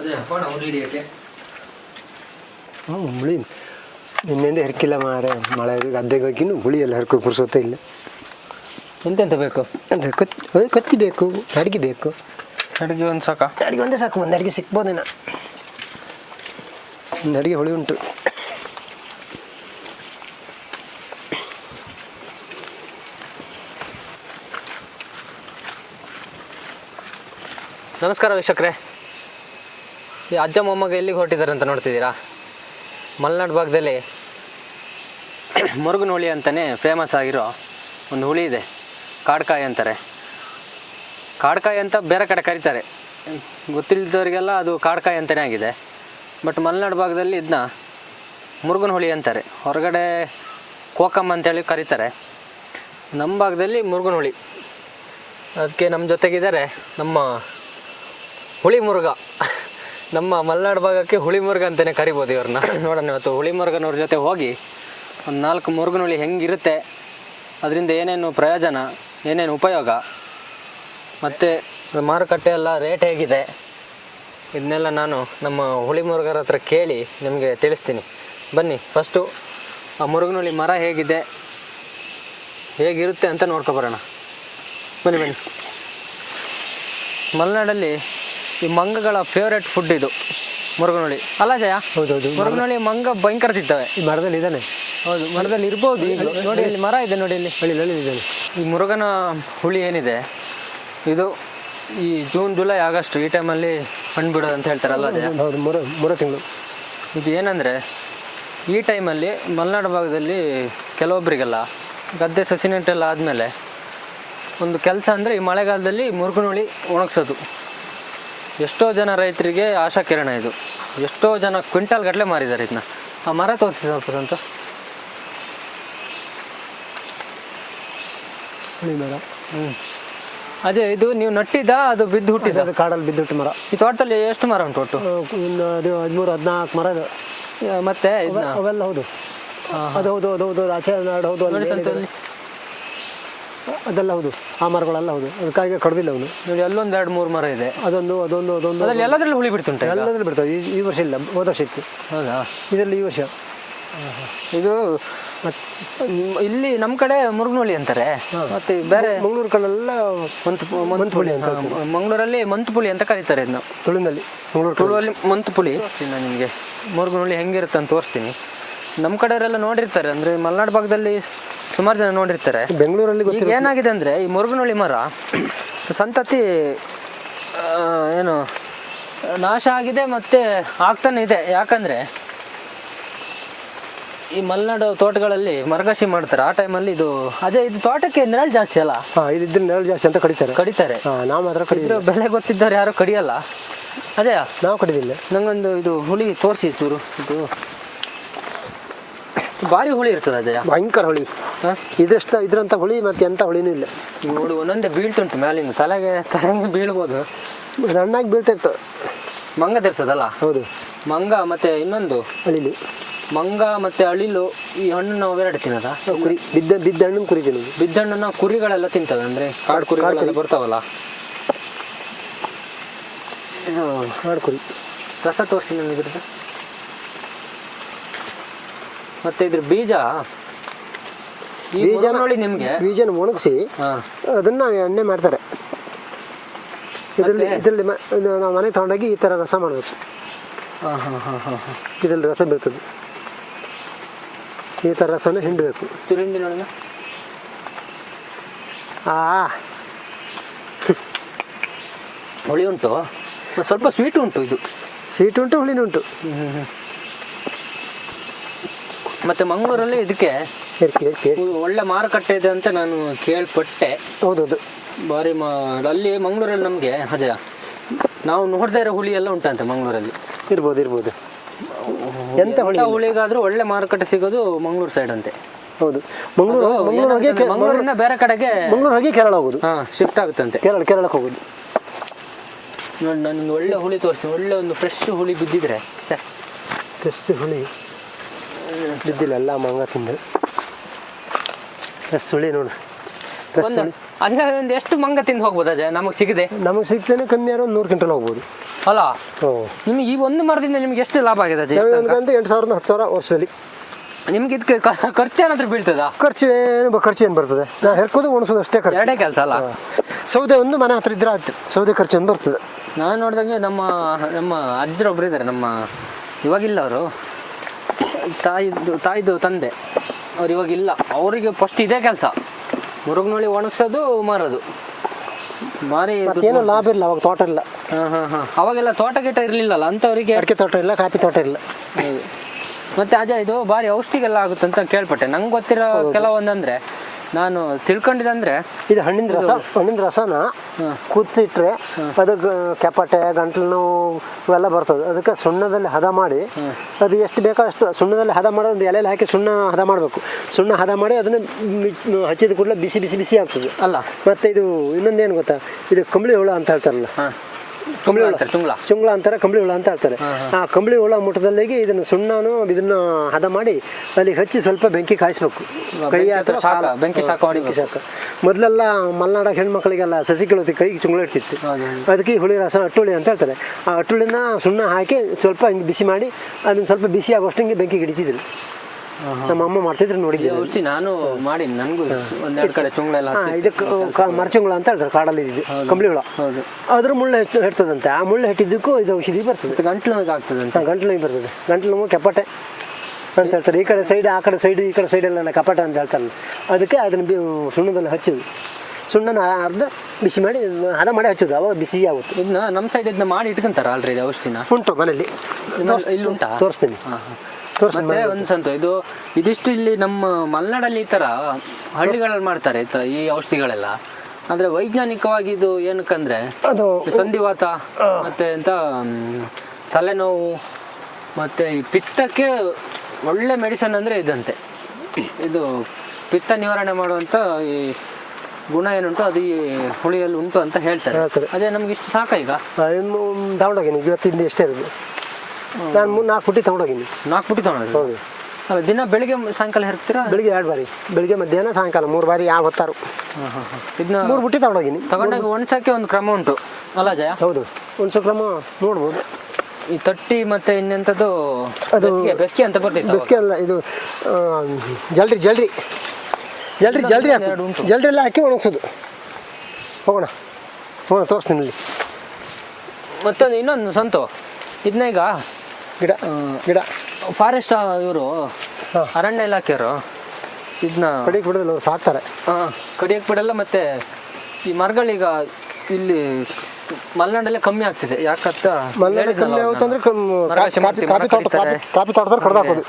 ಅದೇ ಅಪ್ಪಣ ಹುಳಿ ಹಿಡಿಯೋಕ್ಕೆ ಹ್ಞೂ ಹುಳಿ. ನಿನ್ನೆಂದ ಹೆರ್ಕಿಲ್ಲ ಮಾರೆ. ಮಳೆ ಗದ್ದೆಗೆ ಹೋಗಿನೂ ಹುಳಿ ಎಲ್ಲ ಹರ್ಕೋ ಪುರ್ಸೋತ ಇಲ್ಲ. ಎಂತೆಂತ ಬೇಕು? ಅಂದರೆ ಕತ್ತಿ ಅದೇ ಕೊತ್ತಿ ಬೇಕು ಅಡಿಗೆ ಬೇಕು. ಅಡುಗೆ ಒಂದು ಸಾಕ? ಅಡುಗೆ ಒಂದೇ ಸಾಕು ಒಂದು ಅಡುಗೆ ಸಿಕ್ಬೋದೇನ ಒಂದು ಅಡುಗೆ ಹುಳಿ ಉಂಟು. ನಮಸ್ಕಾರ ವೀಕ್ಷಕರೇ. ಈ ಅಜ್ಜ ಮೊಮ್ಮಗ ಎಲ್ಲಿಗೆ ಹೊರಟಿದ್ದಾರೆ ಅಂತ ನೋಡ್ತಿದ್ದೀರಾ? ಮಲೆನಾಡು ಭಾಗದಲ್ಲಿ ಮುರುಗನ ಹುಳಿ ಅಂತಲೇ ಫೇಮಸ್ ಆಗಿರೋ ಒಂದು ಹುಳಿ ಇದೆ. ಕಾಡ್ಕಾಯಿ ಅಂತಾರೆ. ಕಾಡ್ಕಾಯಿ ಅಂತ ಬೇರೆ ಕಡೆ ಕರೀತಾರೆ. ಗೊತ್ತಿಲ್ಲದವರಿಗೆಲ್ಲ ಅದು ಕಾಡ್ಕಾಯಿ ಅಂತಲೇ ಆಗಿದೆ. ಬಟ್ ಮಲೆನಾಡು ಭಾಗದಲ್ಲಿ ಇದನ್ನ ಮುರುಗನ ಹುಳಿ ಅಂತಾರೆ. ಹೊರಗಡೆ ಕೋಕಮ್ ಅಂತೇಳಿ ಕರೀತಾರೆ. ನಮ್ಮ ಭಾಗದಲ್ಲಿ ಮುರುಗನ ಹುಳಿ. ಅದಕ್ಕೆ ನಮ್ಮ ಜೊತೆಗಿದ್ದಾರೆ ನಮ್ಮ ಹುಳಿ ಮುರುಗ ನಮ್ಮ ಮಲೆನಾಡು ಭಾಗಕ್ಕೆ ಹುಳಿಮುರ್ಗ ಅಂತಲೇ ಕರಿಬೋದು ಇವ್ರನ್ನ. ನೋಡೋಣ ಇವತ್ತು ಹುಳಿಮುರ್ಗನವ್ರ ಜೊತೆ ಹೋಗಿ ಒಂದು ನಾಲ್ಕು ಮುರುಗನ ಹುಳಿ ಹೆಂಗಿರುತ್ತೆ, ಅದರಿಂದ ಏನೇನು ಪ್ರಯೋಜನ, ಏನೇನು ಉಪಯೋಗ, ಮತ್ತು ಮಾರುಕಟ್ಟೆ ಎಲ್ಲ ರೇಟ್ ಹೇಗಿದೆ, ಇದನ್ನೆಲ್ಲ ನಾನು ನಮ್ಮ ಹುಳಿ ಮುರುಗರ ಹತ್ರ ಕೇಳಿ ನಿಮಗೆ ತಿಳಿಸ್ತೀನಿ. ಬನ್ನಿ ಫಸ್ಟು ಆ ಮುರುಗನ ಹುಳಿ ಮರ ಹೇಗಿದೆ, ಹೇಗಿರುತ್ತೆ ಅಂತ ನೋಡ್ಕೊಬರೋಣ ಬನ್ನಿ ಬನ್ನಿ. ಮಲೆನಾಡಲ್ಲಿ ಈ ಮಂಗಗಳ ಫೇವ್ರೆಟ್ ಫುಡ್ ಇದು. ಮುರುಗನೊಳಿ ಅಲ್ಲ ಜಯ ಹೌದೌದು. ಮುರುಗನೊಳಿ ಮಂಗ ಭಯಂಕರ ತಿಂತವೆ ಈ ಮರದಲ್ಲಿ ಇದ್ದಾನೆ. ಹೌದು ಮರದಲ್ಲಿ ಇರ್ಬೋದು ಈಗ ನೋಡಿ ಇಲ್ಲಿ ಮರ ಇದೆ ನೋಡಿ ಇಲ್ಲಿ. ಹಳ್ಳಿ ಹಳ್ಳಿ ಇದ್ದಾನೆ. ಈ ಮುರುಗನ ಹುಳಿ ಏನಿದೆ? ಇದು ಈ ಜೂನ್ ಜುಲೈ ಆಗಸ್ಟ್ ಈ ಟೈಮಲ್ಲಿ ಹಣ್ಣು ಬಿಡೋದು ಅಂತ ಹೇಳ್ತಾರಲ್ಲ ಜಯ? ಹೌದು ಮೂರು ಮೂರು ತಿಂಗಳು. ಇದು ಏನಂದರೆ ಈ ಟೈಮಲ್ಲಿ ಮಲೆನಾಡು ಭಾಗದಲ್ಲಿ ಕೆಲವೊಬ್ಬರಿಗೆಲ್ಲ ಗದ್ದೆ ಸಸಿ ನೆಟ್ಟೆಲ್ಲ ಆದಮೇಲೆ ಒಂದು ಕೆಲಸ ಅಂದರೆ ಈ ಮಳೆಗಾಲದಲ್ಲಿ ಮುರುಗನಹಳ್ಳಿ ಒಣಗಿಸೋದು. ಎಷ್ಟೋ ಜನ ರೈತರಿಗೆ ಆಶಾ ಕಿರಣ ಇದು. ಎಷ್ಟೋ ಜನ ಕ್ವಿಂಟಲ್ ಗಟ್ಟಲೆ ಮಾರಿದ್ದಾರೆ ಇದನ್ನ ಆ ಮರ ತೋರಿಸಿ ಸ್ವಲ್ಪ ಅಂತ ಹ್ಞೂ ಅದೇ ಇದು ನೀವು ನಟ್ಟಿದ್ದ ಅದು ಬಿದ್ದು ಹುಟ್ಟಿದ ಅದು ಕಾಡಲ್ಲಿ ಬಿದ್ದುಟ್ಟು ಮರ. ಈ ತೋಟದಲ್ಲಿ ಎಷ್ಟು ಮರ ಉಂಟು ಒಟ್ಟು? ಒಂದು ಅದು ಹದಿಮೂರು ಹದಿನಾಲ್ಕು ಮರ ಇದೆ. ಮತ್ತೆ ಅವೆಲ್ಲ ಹೌದು. ಅದು ಹೌದು ಅದು ಹೌದು ಆಚೆ ಹೌದು ಅಲ್ಲಿ ನೋಡಿ ಸಂತು ಏನಿದೆ? ಅದೆಲ್ಲ ಹೌದು. ಆ ಮರಗಳೆಲ್ಲ ಹೌದು. ಅದಕ್ಕಾಗಿ ಕಡ್ದಿಲ್ಲ ಅವನು. ನೋಡಿ ಅಲ್ಲೊಂದು ಎರಡು ಮೂರು ಮರ ಇದೆ. ಅದೊಂದು ಅದೊಂದು ಅದೊಂದು. ಅದ್ರಲ್ಲಿ ಎಲ್ಲದರಲ್ಲೂ ಹುಳಿ ಬಿಡ್ತುಂಟು ಎಲ್ಲದರಲ್ಲಿ ಬಿಡ್ತಾವೆ ಈ ಈ ವರ್ಷ ಇಲ್ಲ. ಹೋದ ವರ್ಷ ಇತ್ತು. ಹೌದಾ? ಇದರಲ್ಲಿ ಈ ವರ್ಷ. ಇದು ಮತ್- ಇಲ್ಲಿ ನಮ್ಮ ಕಡೆ ಮುರುಗನೋಳಿ ಅಂತಾರೆ. ಮತ್ತೆ ಬೇರೆ ಮಂಗಳೂರು ಕಡೆಲ್ಲ ಮಂತ್ಪುಳಿ ಮಂತುಪುಳಿ ಅಂತ ಮಂಗಳೂರಲ್ಲಿ ಮಂತ್ಪುಳಿ ಅಂತ ಕರೀತಾರೆ ಇದನ್ನ ತುಳುನಲ್ಲಿ ಮಂಗಳೂರು ತುಳುವಲ್ಲಿ ಮಂತ್ಪುಳಿ ನಾನು ನಿಮಗೆ. ಮುರುಗನೋಳಿ ಹೆಂಗಿರುತ್ತೆ ಅಂತ ತೋರಿಸ್ತೀನಿ. ನಮ್ಮ ಕಡೆಯವರೆಲ್ಲ ನೋಡಿರ್ತಾರೆ. ಅಂದರೆ ಮಲೆನಾಡು ಭಾಗದಲ್ಲಿ ಸುಮಾರು ಜನ ನೋಡಿರ್ತಾರೆ. ಬೆಂಗಳೂರಲ್ಲಿ ಈಗ ಏನಾಗಿದೆ ಅಂದರೆ ಈ ಮುರುಗನೋಳಿ ಮರ ಸಂತತಿ ಏನು ನಾಶ ಆಗಿದೆ ಮತ್ತೆ ಆಗ್ತಾನೆ ಇದೆ. ಯಾಕಂದರೆ ಈ ಮಲೆನಾಡು ತೋಟಗಳಲ್ಲಿ ಮರಗಸಿ ಮಾಡ್ತಾರೆ. ಆ ಟೈಮಲ್ಲಿ ಇದು ಅದೇ ಇದು ತೋಟಕ್ಕೆ ನೆರಳು ಜಾಸ್ತಿ ಅಲ್ಲ? ಇದಿದ್ರೆ ನೆರಳು ಜಾಸ್ತಿ ಅಂತ ಕಡಿತಾರೆ. ಕಡಿತಾರೆ. ನಾವು ಮಾತ್ರ ಕಡಿದ್ರು ಬೆಲೆ ಗೊತ್ತಿದ್ದವ್ರು ಯಾರು ಕಡಿಯಲ್ಲ. ಅದೇ ನಾವು ಕಡಿದಿಲ್ಲ. ನಂಗೊಂದು ಇದು ಹುಳಿ ತೋರಿಸಿ ಚೂರು ಇದು ಭಾರಿ ಹುಳಿ ಇರ್ತದೆ ಅಜಯ ಭಯಂಕರ ಹುಳಿ. ಇದಷ್ಟು ಇದ್ರಂತ ಹುಳಿ ಮತ್ತೆ ಎಂತ ಹುಳಿನೂ ಇಲ್ಲ. ನೋಡು ಒಂದೊಂದೇ ಬೀಳ್ತುಂಟು ಮೇಲಿಂದ. ತಲೆಗೆ ತಲೆಗೆ ಬೀಳ್ಬೋದು. ಸಣ್ಣಾಗಿ ಬೀಳ್ತಿರ್ತ ಮಂಗ ತರಿಸೋದಲ್ಲ ಹೌದು. ಮಂಗ ಮತ್ತೆ ಇನ್ನೊಂದು? ಅಳಿಲು. ಮಂಗ ಮತ್ತೆ ಅಳಿಲು ಈ ಹಣ್ಣು ನಾವು ಎರಡು ತಿನ್ನದ ಕುರಿ. ಬಿದ್ದ ಬಿದ್ದ ಹಣ್ಣನ್ನು ತಿನ್ನೋದು. ಬಿದ್ದ ಬಿದ್ದಣ್ಣನ ಕುರಿಗಳೆಲ್ಲ ತಿಂತದ ಅಂದ್ರೆ ಕಾಡು ಕುರಿ. ಬರ್ತಾವಲ್ಲ? ಇದು ಕಾಡು ಕುರಿ. ರಸ ತೋರಿಸಿ ನನಗೆ ಮತ್ತೆ ಇದ್ರ ಬೀಜ? ಈ ಬೀಜನ- ನೋಡಿ ನಿಮ್ಗೆ? ಬೀಜನ ಒಣಗಿಸಿ ಅದನ್ನ ಎಣ್ಣೆ ಮಾಡ್ತಾರೆ. ಇದರಲ್ಲಿ ಇದರಲ್ಲಿ ನಾವು ಮನೆ ತಗೊಂಡೋಗಿ ಈ ಥರ ರಸ ಮಾಡಬೇಕು. ಇದರಲ್ಲಿ ರಸ ಬೀಳ್ತದೆ. ಈ ಥರ ರಸನ ಹಿಂಡಬೇಕು. ಆ. ಹುಳಿ ಉಂಟು? ಸ್ವಲ್ಪ ಸ್ವೀಟ್ ಉಂಟು ಇದು. ಸ್ವೀಟ್ ಉಂಟು ಹುಳಿನೂ ಉಂಟು. ಮತ್ತೆ ಮಂಗಳೂರಲ್ಲಿ ಇದಕ್ಕೆ ಒಳ್ಳೆ ಮಾರುಕಟ್ಟೆ ಇದೆ ಅಂತ ನಾನು ಕೇಳ್ಪಟ್ಟೆ. ಹೌದೌದು. ಬಾರಿ ಮಾ ಅಲ್ಲಿ ಮಂಗಳೂರಲ್ಲಿ ನಮಗೆ ಅಜಯ ನಾವು ನೋಡದೇ ಇರೋ ಹುಳಿ ಎಲ್ಲ ಉಂಟಂತೆ ಮಂಗಳೂರಲ್ಲಿ. ಇರ್ಬೋದು ಇರ್ಬೋದು. ಎಂತ ಹುಳಿ? ಹುಳಿಗಾದ್ರೂ ಒಳ್ಳೆ ಮಾರುಕಟ್ಟೆ ಸಿಗೋದು ಮಂಗಳೂರು ಸೈಡ್ ಅಂತೆ. ಹೌದು. ಮಂಗಳೂರು ಮಂಗಳೂರು ಹೋಗಿ ಬೇರೆ ಕಡೆಗೆ ಮಂಗಳೂರು ಹೋಗಿ ಕೇರಳ ಹೋಗೋದು. ಹಾ ಶಿಫ್ಟ್ ಆಗುತ್ತಂತೆ. ಕೇರಳ ಕೇರಳಕ್ಕೆ ಹೋಗೋದು. ನೋಡಿ ನಾನು ಒಳ್ಳೆ ಹುಳಿ ತೋರಿಸಿ ಒಳ್ಳೆ ಒಂದು ಫ್ರೆಶ್ ಹುಳಿ ಬಿದ್ದಿದ್ರೆ ಸೆ ಫ್ರೆಶ್ ಹುಳಿ. ಬಿದ್ದಿಲ್ಲ ಎಲ್ಲ ಮಂಗ ತಿಂದು. ಫ್ರೆಶ್ ಸುಳಿ ನೋಡು. ಫ್ರೆಶ್ ಒಂದು ಎಷ್ಟು ಮಂಗ ತಿಂದು ಹೋಗ್ಬೋದು ಅಜಯ್ ನಮಗೆ ಸಿಗದೆ? ನಮಗೆ ಸಿಗ್ತೇನೆ ಕಮ್ಮಿ ಆದ್ರೆ ಒಂದು ನೂರು ಕ್ವಿಂಟಲ್ ಹೋಗ್ಬೋದು. ಅಲ್ಲ? ಓ ನಿಮಗೆ ಈ ಒಂದು ಮರದಿಂದ ನಿಮ್ಗೆ ಎಷ್ಟು ಲಾಭ ಆಗಿದೆ ನಮಗಂತೂ ಎಂಟು ಸಾವಿರದ ಹತ್ತು ಸಾವಿರ ವರ್ಷದಲ್ಲಿ. ನಿಮ್ಗೆ ಇದಕ್ಕೆ ಖರ್ಚು ಏನಾದ್ರೂ ಬೀಳ್ತದ? ಖರ್ಚು ಏನು ಖರ್ಚು ಏನು ಬರ್ತದೆ? ನಾ ಹೆರ್ಕೋದು ಒಣಸೋದು ಅಷ್ಟೇ ಖರ್ಚು. ಎರಡೇ ಕೆಲಸ ಅಲ್ಲ? ಸೌದೆ ಒಂದು ಮನೆ ಹತ್ರ ಇದ್ರೆ ಆಯ್ತು. ಸೌದೆ ಖರ್ಚು ಒಂದು ಬರ್ತದೆ. ನಾನು ನೋಡಿದಂಗೆ ನಮ್ಮ ನಮ್ಮ ಅಜ್ಜರೊಬ್ರು ಇದ್ದಾರೆ ನಮ್ಮ ಇವಾಗಿಲ್ಲ ಅವರು. ತಾಯಿದ್ದು ತಾಯಿದು ತಂದೆ. ಅವ್ರು ಇವಾಗಿಲ್ಲ ಅವರಿಗೆ ಫಸ್ಟ್ ಇದೇ ಕೆಲಸ. ಮುರುಗ್ನೊಳಿ ಒಣಗಿಸೋದು ಮಾರೋದು. ಮಾರಿ ಏನು ಲಾಭ ಇಲ್ಲ ಅವಾಗ ತೋಟ ಇಲ್ಲ. ಹಾಂ ಹಾಂ ಹಾಂ. ಅವಾಗೆಲ್ಲ ತೋಟ ಗಿಟ ಇರಲಿಲ್ಲಲ್ಲ ಅಂಥವರಿಗೆ ಅಡಿಕೆ ತೋಟ ಇಲ್ಲ ಕಾಫಿ ತೋಟ ಇಲ್ಲ. ಮತ್ತೆ ಅಜಯ್ ಇದು ಭಾರಿ ಔಷಧಿಗೆಲ್ಲ ಆಗುತ್ತೆ ಅಂತ ಕೇಳ್ಪಟ್ಟೆ. ನಂಗೆ ಗೊತ್ತಿರೋ ಕೆಲವೊಂದಂದ್ರೆ ನಾನು ತಿಳ್ಕೊಂಡಿದಂದ್ರೆ ಇದು ಹಣ್ಣಿನ ರಸ ಹಣ್ಣಿನ ರಸನ ಕುದಿಸಿಟ್ರೆ ಅದಕ್ಕೆ ಕೆಪಟೆ ಗಂಟ್ಲು ನೋವು ಇವೆಲ್ಲ ಬರ್ತದೆ. ಅದಕ್ಕೆ ಸುಣ್ಣದಲ್ಲಿ ಹದ ಮಾಡಿ ಅದು ಎಷ್ಟು ಬೇಕೋ ಅಷ್ಟು ಸುಣ್ಣದಲ್ಲಿ ಹದ ಮಾಡಿ ಒಂದು ಎಲೆಯಲ್ಲಿ ಹಾಕಿ ಸುಣ್ಣ ಹದ ಮಾಡಬೇಕು. ಸುಣ್ಣ ಹದ ಮಾಡಿ ಅದನ್ನು ಹಚ್ಚಿದ ಕೂಡಲೇ ಬಿಸಿ ಬಿಸಿ ಬಿಸಿ ಆಗ್ತದೆ. ಅಲ್ಲ. ಮತ್ತೆ ಇದು ಇನ್ನೊಂದೇನು ಗೊತ್ತಾ? ಇದು ಕಂಬಳಿ ಹುಳ ಅಂತ ಹೇಳ್ತಾರಲ್ಲ. ಹಾಂ ಹುಳ. ಅಂತಾರೆ ಚುಂಗ್ಳ ಚುಂಗ್ಳ ಅಂತಾರೆ ಕಂಬಳಿ ಹುಳ ಅಂತ ಹೇಳ್ತಾರೆ. ಆ ಕಂಬಳಿ ಹುಳ ಮುಟ್ಟದಲ್ಲಿಗೆ ಇದನ್ನ ಸುಣ್ಣನು ಇದನ್ನ ಹದ ಮಾಡಿ ಅಲ್ಲಿ ಹಚ್ಚಿ ಸ್ವಲ್ಪ ಬೆಂಕಿ ಕಾಯಿಸ್ಬೇಕು. ಕೈ ಆತರ ಬೆಂಕಿ ಶಾಖ ಸಾಕು ಬೆಂಕಿ ಶಾಖ ಮೊದಲೆಲ್ಲ ಮಲೆನಾಡ ಹೆಣ್ಮಕ್ಳಿಗೆಲ್ಲ ಸಸಿ ಕೀಳೋತಿ ಕೈಗೆ ಚುಂಗ್ಳ ಇಡ್ತಿತ್ತು. ಅದಕ್ಕೆ ಹುಳಿ ರಸ ಅಟ್ಟುಳಿ ಅಂತ ಹೇಳ್ತಾರೆ. ಆ ಅಟ್ಟುಳಿನ ಸುಣ್ಣ ಹಾಕಿ ಸ್ವಲ್ಪ ಹಿಂಗೆ ಬಿಸಿ ಮಾಡಿ ಅದನ್ನ ಸ್ವಲ್ಪ ಬಿಸಿ ಆಗೋಷ್ಟು ಹಿಂಗೆ ಬೆಂಕಿ ಹಿಡಿತಿದ್ರು. ನಮ್ಮ ಅಮ್ಮ ಮಾಡ್ತಿದ್ರು ನೋಡಿದ್ವಿ ಔಷಧಿ ನಾನು ಮಾಡಿ ನನಗೂ ಒಂದೆರಡು ಕಡೆ ಚುಂಗ್ಳ ಎಲ್ಲ ಹಾ, ಹತ್ತಿತ್ತು. ಇದಕ್ಕೆ ಮರಚುಂಗ್ಳ ಅಂತ ಹೇಳ್ತಾರೆ ಕಾಡಲ್ಲಿ ಇದು ಕಂಬಳಿ ಹುಳ ಹೌದು. ಅದ್ರ ಮುಳ್ಳು ಹೆಟ್- ಹೆಟ್ತದಂತೆ ಆ ಮುಳ್ಳು ಹೆಟ್ಟಿದ್ದಕ್ಕೂ ಇದು ಔಷಧಿ ಬರ್ತದೆ. ಗಂಟ್ಲು ನೋವಿಗೆ ಆಗ್ತದಂತೆ. ಗಂಟ್ಲು ಬರ್ತದೆ. ಗಂಟ್ಲು ನೋವು ಕೆಪಟೆ ಅಂತ ಹೇಳ್ತಾರೆ. ಈ ಕಡೆ ಸೈಡ್ ಆ ಕಡೆ ಸೈಡ್ ಈ ಕಡೆ ಸೈಡೆಲ್ಲ ಕಪಟ ಅಂತ ಹೇಳ್ತಾರಲ್ಲ. ಅದಕ್ಕೆ ಅದನ್ನ ಸುಣ್ಣದಲ್ಲಿ ಹಚ್ಚೋದು. ಸುಣ್ಣನ ಅರ್ಧ ಬಿಸಿ ಮಾಡಿ ಹದ ಮಾಡಿ ಹಚ್ಚೋದು. ಅವಾಗ ಬಿಸಿ ಆಗುತ್ತೆ. ಇದನ್ನ ನಮ್ಮ ಸೈಡ್ ಇದನ್ನ ಮಾಡಿ ಇಟ್ಕೊಂತಾರೆ ಆಲ್ರೆಡಿ ಔಷಧಿನ. ಉಂಟು ಮನೇಲಿ ಇಲ್ಲಿ ಉಂಟಾ? ತೋರಿಸ್ತೀನಿ. ಮತ್ತೆ ಒಂದು ಸಂತು ಇದು ಇದಿಷ್ಟು ಇಲ್ಲಿ ನಮ್ಮ ಮಲೆನಾಡಲ್ಲಿ ಈ ತರ ಹಳ್ಳಿಗಳಲ್ಲಿ ಮಾಡ್ತಾರೆ ಈ ಥರ ಈ ಔಷಧಿಗಳೆಲ್ಲ. ಅಂದ್ರೆ ವೈಜ್ಞಾನಿಕವಾಗಿ ಇದು ಏನಕ್ಕಂದ್ರೆ ಅದು ಸಂಧಿವಾತ ಮತ್ತೆ ಎಂತ ತಲೆನೋವು ಮತ್ತೆ ಈ ಪಿತ್ತಕ್ಕೆ ಒಳ್ಳೆ ಮೆಡಿಸನ್ ಅಂದ್ರೆ ಇದಂತೆ. ಇದು ಪಿತ್ತ ನಿವಾರಣೆ ಮಾಡುವಂತ ಈ ಗುಣ ಏನುಂಟು ಅದು ಈ ಹುಳಿಯಲ್ಲಿ ಉಂಟು ಅಂತ ಹೇಳ್ತಾರೆ. ಅದೇ ನಮ್ಗೆ ಇಷ್ಟು ಸಾಕ ಈಗ. ತಗೊಂಡೋಗಿನಿ ಇವತ್ತಿಂದ ಎಷ್ಟೇ ಇರೋದು? ನಾನು ಮೂರು ನಾಲ್ಕು ಪುಟ್ಟಿ ತಗೊಂಡೋಗಿನಿ. ನಾಲ್ಕು ಪುಟ್ಟಿ ತಗೊಂಡ್ರಿ ಹೌದು. ಅಲ್ಲ ದಿನ ಬೆಳಿಗ್ಗೆ ಸಾಯಂಕಾಲ ಹೆರ್ತೀರಾ ಬೆಳಿಗ್ಗೆ ಎರಡು ಬಾರಿ. ಬೆಳಿಗ್ಗೆ ಮಧ್ಯಾಹ್ನ ಸಾಯಂಕಾಲ ಮೂರು ಬಾರಿ ಯಾವ ಹೊತ್ತಾರು. ಇದನ್ನ ಮೂರು ಬುಟ್ಟಿ ತಗೊಂಡೋಗಿನಿ. ತಗೊಂಡಾಗ ಒಣಸಕ್ಕೆ ಒಂದು ಕ್ರಮ ಉಂಟು. ಅಲ್ಲ ಜಯ? ಹೌದು. ಒಂದು ಕ್ರಮ ನೋಡ್ಬೋದು. ಈ ತಟ್ಟಿ ಮತ್ತೆ ಇನ್ನೆಂಥದ್ದು ಅದು- ಬೆಸ್ಗೆ ಬೆಸ್ಗೆ ಅಂತ ಬರ್ತಿತ್ತು ಬಿಸ್ಕೆ ಅಲ್ಲ ಇದು ಆ, ಜಲ್ರಿ ಜಲ್ರಿ. ಜಲ್ರಿ ಜಲ್ರಿ ಹಾಕು ಎರಡು ಉಂಟು. ಜಲ್ರಿ ಎಲ್ಲ ಹಾಕಿ ಒಣಗಿಸೋದು. ಹೋಗೋಣ. ಹೋಗೋಣ ತೋರಿಸ್ತೀನಿ ಇಲ್ಲಿ ಮತ್ತೊಂದು ಇನ್ನೊಂದು ಸಂತು. ಇದನ್ನ ಈಗ ಗಿಡ ಗಿಡ. ಫಾರೆಸ್ಟ್ ಇವರು ಹಾ. ಅರಣ್ಯ ಇಲಾಖೆಯವರು ಇದನ್ನ ಕಡಿಯಕ್ಕೆ ಬಿಡೋದಿಲ್ಲ ಅವ್ರು ಸಾಕ್ತಾರೆ. ಕಡಿಯಕ್ಕೆ ಬಿಡಲ್ಲ ಮತ್ತೆ ಈ ಮರಗಳೀಗ ಇಲ್ಲಿ ಮಲೆನಾಡಲ್ಲೇ ಕಮ್ಮಿ ಆಗ್ತಿದೆ. ಯಾಕಂತ ಮಲೆನಾಡು ಕಮ್ಮಿ ಆಗುತ್ತಂದ್ರೆ ಕಾಫಿ ಕಾಫಿ ತೋಟ. ಕಾಫಿ ಕಾಫಿ ತೋಟದಲ್ಲಿ ಕಡ್ದು ಹಾಕೋದು.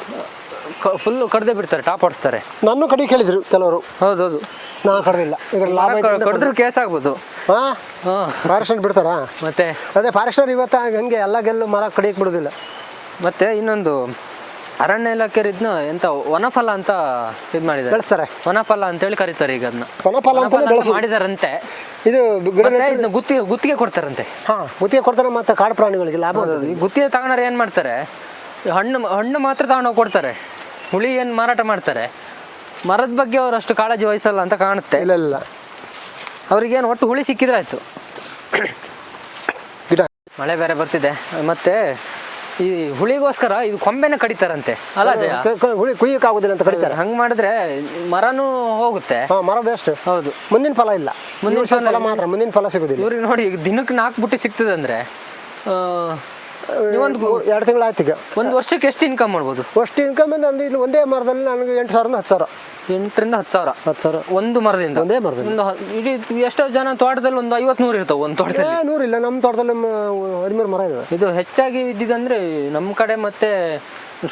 ಫುಲ್ಲು ಕಡ್ದೇ ಬಿಡ್ತಾರೆ ಟಾಪ್ ಹೊಡಿಸ್ತಾರೆ. ನಾನು ಕಡಿ ಕೇಳಿದ್ರು ಕೆಲವರು. ಹೌದೌದು. ನಾನು ಕಡ್ದಿಲ್ಲ. ಇದ್ರ ಲಾಭ ಕಡಿದ್ರು ಕೇಸ್ ಆಗ್ಬೋದು. ಹಾಂ? ಹಾಂ. ಫಾರೆಸ್ಟರ್ ಬಿಡ್ತಾರಾ? ಮತ್ತೆ? ಅದೇ ಫಾರೆಸ್ಟರ್ ಇವತ್ತು ಹಂಗೆ ಎಲ್ಲ ಗೆಲ್ಲು ಮರ ಕಡಿಯಕ್ಕೆ ಬಿಡೋದಿಲ್ಲ ಮತ್ತೆ ಇನ್ನೊಂದು ಅರಣ್ಯ ಇಲಾಖೆ ಇದನ್ನ ಎಂತ ವನಫಲ ಅಂತ ಇದ್ ಮಾಡಿದ್ದಾರೆ. ಬೆಳೆಸ್ತಾರೆ ವನಫಲ ಅಂತೇಳಿ ಕರೀತಾರೆ ಈಗ ಅದನ್ನ ವನಫಲ ಅಂತ ಮಾಡಿದಾರಂತೆ. ಇದು ಗಿಡ ಮತ್ತೆ ಇದನ್ನ ಗುತ್ತಿಗೆ ಗುತ್ತಿಗೆ ಕೊಡ್ತಾರಂತೆ. ಹಾ ಗುತ್ತಿಗೆ ಕೊಡ್ತಾರೆ ಮತ್ತೆ ಕಾಡು ಪ್ರಾಣಿಗಳಿಗೆ ಲಾಭ ಈ ಗುತ್ತಿಗೆ ತಗೊಂಡ್ರೆ ಏನು ಮಾಡ್ತಾರೆ? ಈ ಹಣ್ಣು ಹಣ್ಣು ಮಾತ್ರ ತಗೊಂಡೋಗಿ ಕೊಡ್ತಾರೆ. ಹುಳಿ ಏನು ಮಾರಾಟ ಮಾಡ್ತಾರೆ? ಮರದ ಬಗ್ಗೆ ಅವ್ರು ಅಷ್ಟು ಕಾಳಜಿ ವಹಿಸಲ್ಲ ಅಂತ ಕಾಣುತ್ತೆ. ಇಲ್ಲ ಇಲ್ಲ. ಅವ್ರಿಗೇನು ಒಟ್ಟು ಹುಳಿ ಸಿಕ್ಕಿದ್ರೆ ಆಯ್ತು. ಗಿಡ. ಮಳೆ ಬೇರೆ ಬರ್ತಿದೆ. ಮತ್ತೆ ಈ ಹುಳಿಗೋಸ್ಕರ ಇದು ಕೊಂಬೆನ ಕಡಿತಾರಂತೆ. ಅಲ್ಲ ಜಯ? ಹುಳಿ ಕುಯ್ಯಕ್ಕೆ ಆಗುದಿಲ್ಲ ಅಂತ ಕಡಿತಾರೆ. ಹಂಗ ಮಾಡಿದ್ರೆ ಮರನೂ ಹೋಗುತ್ತೆ. ಹಾಂ ಮರ ಬೇಸ್ಟ್ ಹೌದು. ಮುಂದಿನ ಫಲ ಇಲ್ಲ. ಮುಂದಿನ ಫಲ ಮಾತ್ರ ಮುಂದಿನ ಫಲ ಸಿಗುದಿಲ್ಲ. ಇವ್ರಿಗೆ ನೋಡಿ ದಿನಕ್ಕೆ ನಾಲ್ಕು ಬುಟ್ಟಿ ಸಿಗ್ತದೆ ಅಂದ್ರೆ ಆ, ನೀವೊಂದು ಎರಡು ತಿಂಗಳು ಈಗ. ಒಂದು ವರ್ಷಕ್ಕೆ ಎಷ್ಟು ಇನ್ಕಮ್ ಮಾಡ್ಬೋದು? ಅಷ್ಟು ಇನ್ಕಮ್ ಅಂದ್ರೆ ಇಲ್ಲಿ ಒಂದೇ ಮರದಲ್ಲಿ ನನಗೆ ಎಂಟು ಸಾವಿರದ ಹತ್ತು ಸಾವಿರ. ಎಂಟರಿಂದ ಹತ್ತು ಸಾವಿರ? ಹತ್ತು ಸಾವಿರ. ಒಂದು ಮರದಿಂದ? ಒಂದೇ ಮರದಿಂದ. ಒಂದು ಹ- ಇಡೀ ಎಷ್ಟೋ ಜನ ತೋಟದಲ್ಲಿ ಒಂದು ಐವತ್ತು ನೂರು ಇರ್ತಾವೆ ಒಂದು ತೋಟದಲ್ಲಿ. ನೂರು ಇಲ್ಲ. ನಮ್ಮ ತೋಟದಲ್ಲಿ ನಮ್ಮ ಹದಿಮೂರು ಮರ ಇದೆ ಇದು ಹೆಚ್ಚಾಗಿ ಇದ್ದಿದ್ದಂದ್ರೆ ನಮ್ಮ ಕಡೆ ಮತ್ತೆ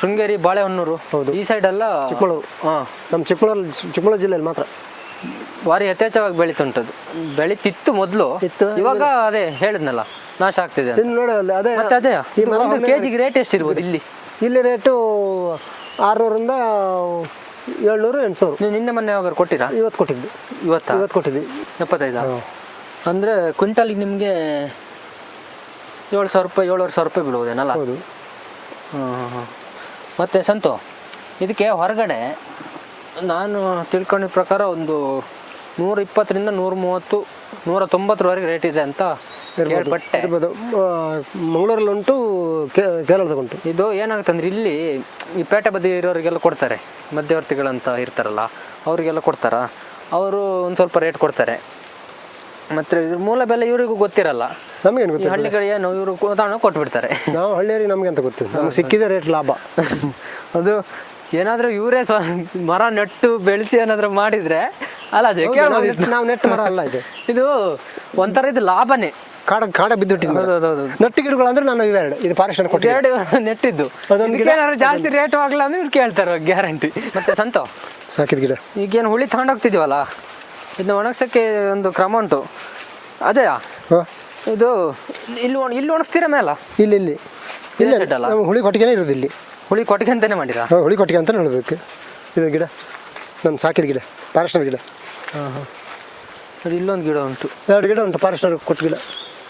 ಶೃಂಗೇರಿ ಬಾಳೆಹೊನ್ನೂರು ಈ ಸೈಡ್ ಎಲ್ಲ ಚಿಕ್ಕಮಗಳೂರು. ಹಾಂ. ನಮ್ಮ ಚಿಕ್ಕಮಗಳೂರು ಚಿಕ್ಕಮಗಳೂರು ಜಿಲ್ಲೆಯಲ್ಲಿ ಮಾತ್ರ. ಭಾರಿ ಯಥೇಚ್ಛವಾಗಿ ಬೆಳೀತುಂಟದು. ಬೆಳೀತಿತ್ತು ಮೊದಲು. ಇತ್ತು. ಇವಾಗ ಅದೇ ಹೇಳಿದ್ನಲ್ಲ. ನಾಶ ಆಗ್ತಿದೆ ಅಂತ. ಇನ್ನು ನೋಡಿ ಅಲ್ಲಿ ಅದೇ ಮತ್ತೆ ಅದೇ ಈ ಮರ ಒಂದು ಕೆ ಕೆಜಿಗೆ ರೇಟ್ ಎಷ್ಟಿರ್ಬೋದು ಇಲ್ಲಿ? ಇಲ್ಲಿ ರೇಟು ಆರುನೂರಿಂದ ಏಳ್ನೂರು ಎಂಟುನೂರು. ನೀವು ನಿನ್ನೆ ಮೊನ್ನೆ ಯಾವಾಗ ಕೊಟ್ಟಿರಾ? ಇವತ್ತು ಕೊಟ್ಟಿದ್ದು ಇವತ್ತಾ? ಇವತ್ತು ಕೊಟ್ಟಿದ್ದು ಎಪ್ಪತ್ತೈದು? ಅಂದರೆ ಕ್ವಿಂಟಲಿಗೆ ನಿಮಗೆ ಏಳು ಸಾವಿರ ರೂಪಾಯಿ ಏಳುವರೆ ಸಾವಿರ ರೂಪಾಯಿ ಬಿಡುವುದೇನಲ್ಲ ಹೌದು. ಹಾಂ ಹಾಂ ಮತ್ತು ಮತ್ತೆ ಸಂತು ಇದಕ್ಕೆ ಹೊರಗಡೆ ನಾನು ತಿಳ್ಕೊಂಡಿದ್ದ ಪ್ರಕಾರ ಒಂದು ನೂರ ಇಪ್ಪತ್ತರಿಂದ ನೂರ ಮೂವತ್ತು ನೂರ ತೊಂಬತ್ತರವರೆಗೆ ರೇಟ್ ಇದೆ ಅಂತ ಕೇಳ್ಪಟ್ಟೆ. ಇರ್ಬೋದು. ಮಂಗಳೂರಲ್ಲಿ ಉಂಟು ಕೇರಳದಾಗ ಉಂಟು ಇದು ಏನಾಗುತ್ತೆ ಅಂದ್ರೆ ಇಲ್ಲಿ ಈ ಪೇಟೆ ಬದಿ ಇರೋರಿಗೆಲ್ಲ ಕೊಡ್ತಾರೆ. ಮಧ್ಯವರ್ತಿಗಳಂತ ಇರ್ತಾರಲ್ಲ ಅವರಿಗೆಲ್ಲ ಕೊಡ್ತಾರ. ಅವರು ಒಂದು ಸ್ವಲ್ಪ ರೇಟ್ ಕೊಡ್ತಾರೆ. ಮತ್ತೆ ಇದ್ರ ಮೂಲ ಬೆಲೆ ಇವರಿಗೂ ಗೊತ್ತಿರಲ್ಲ. ನಮಗೇನು ಗೊತ್ತಿಲ್ಲ ಹಳ್ಳಿಗಳು ಏನು ಇವರು ಕೊಟ್ಬಿಡ್ತಾರೆ. ನಾವು ಹಳ್ಳಿಯರಿಗೆ ನಮಗೆ ಅಂತ ಗೊತ್ತಿಲ್ಲ ನಮ್ಗೆ ಸಿಕ್ಕಿದ ರೇಟ್ ಲಾಭ. ಅದು ಏನಾದರೂ ಇವರೇ ಸ್ವ ಮರ ನೆಟ್ಟು ಬೆಳೆಸಿ ಏನಾದರೂ ಮಾಡಿದರೆ ಅಲ್ಲ. ನಾವು ನೆಟ್ ಮರ ಅಲ್ಲ ಇದು. ಇದು ಒಂಥರ ಇದು ಲಾಭನೇ. ಕಾಡ ಕಾಡ. ಹೌದೌದು ನಟ್ಟು ಗಿಡಗಳು ಅಂದ್ರೆ ನಾನು ಇವೆರಡು. ಇದು ಫಾರೆಸ್ಟ್ ಕೊಟ್ಟು ಎರಡು ನೆಟ್ಟಿದ್ದು. ಅದೊಂದು ಗಿಡ- ಏನಾದ್ರು ಜಾಸ್ತಿ ರೇಟ್ ಆಗಲ್ಲ ಅಂದ್ರೆ ಇವ್ರು ಕೇಳ್ತಾರೆ ಗ್ಯಾರಂಟಿ ಮತ್ತೆ ಸಂತೋ? ಸಾಕಿದ ಗಿಡ. ಈಗೇನು ಹುಳಿ ತಗೊಂಡೋಗ್ತಿದೀವಲ್ಲ? ಇದನ್ನ ಒಣಗ್ಸೋಕ್ಕೆ ಒಂದು ಕ್ರಮ ಉಂಟು. ಅದೇ ಇದು ಇಲ್ಲಿ ಒಣ ಇಲ್ಲಿ ಒಣಗ್ಸ್ತೀರ ಮೇಲ? ಇಲ್ಲಿ ಇಲ್ಲಿ. ಇಲ್ಲ ಸೆಟ್ ಅಲ್ಲ? ನಮ್ಮ ಹುಳಿ ಕೊಟ್ಟಿಗೆನೇ ಇರೋದು ಇಲ್ಲಿ. ಹುಳಿ ಕೊಟ್ಟಿಗೆ ಅಂತಾನೆ ಮಾಡಿರಾ ಹಾ, ಹುಳಿ ಕೊಟ್ಟಿಗೆ ಅಂತ ನೋಡೋದಕ್ಕೆ ಇದು ಗಿಡ. ನಮ್ಮ ಸಾಕಿದ ಗಿಡ. ಫಾರೆಸ್ಟ್ನ ಗಿಡ. ಹಾಂ ಹಾಂ. ನೋಡಿ ಇಲ್ಲೊಂದು ಗಿಡ ಉಂಟು. ಎರಡು ಗಿಡ ಉಂಟು ಪಾರಸ್ಟರ್ ಕೊಟ್ಟ ಗಿಡ.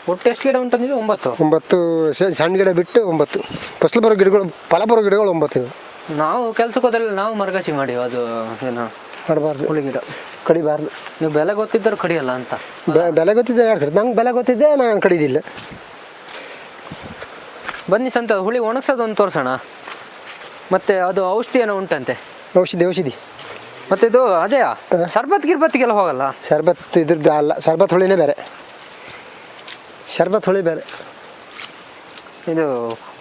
ಒಟ್ಟು ಎಷ್ಟು ಗಿಡ ಉಂಟಂದಿದೆ ಒಂಬತ್ತು. ಒಂಬತ್ತು ಸ- ಸಣ್ಣ ಗಿಡ ಬಿಟ್ಟು ಒಂಬತ್ತು. ಫಸಲು ಬರೋ ಗಿಡಗಳು ಫಲ ಬರೋ ಗಿಡಗಳು ಒಂಬತ್ತು ನಾವು ಕೆಲ್ಸಕ್ಕೆ ಹೋದಲ್ಲಿ ನಾವು ಮರಗಸಿ ಮಾಡಿ ಅದು ಏನು? ಮಾಡಬಾರ್ದು. ಹುಳಿ ಗಿಡ. ಕಡಿಬಾರ್ದು. ನೀವು ಬೆಲೆ ಗೊತ್ತಿದ್ದರೂ ಕಡಿಯಲ್ಲ ಅಂತ. ಬೆ- ಬೆಲೆ ಗೊತ್ತಿದ್ದೆ ಯಾರು ಕಡಿ ನಂಗೆ ಬೆಲೆ ಗೊತ್ತಿದ್ದೆ ನಾನು ಕಡಿದಿಲ್ಲ. ಬನ್ನಿ ಸಂತ ಹುಳಿ ಒಣಗ್ಸೋದು ಒಂದು ತೋರಿಸೋಣ. ಮತ್ತೆ ಅದು ಔಷಧಿ ಏನೋ ಉಂಟಂತೆ. ಔಷಧಿ ಔಷಧಿ. ಮತ್ತೆ ಇದು ಅಜಯ ಶರ್ಬತ್ ಗಿರ್ಬತ್ಗೆಲ್ಲ ಹೋಗಲ್ಲ? ಶರ್ಬತ್ ಇದ್ರದ್ದು ಅಲ್ಲ ಶರ್ಬತ್ ಹುಳಿನೇ ಬೇರೆ. ಶರ್ಬತ್ ಹುಳಿ ಬೇರೆ. ಇದು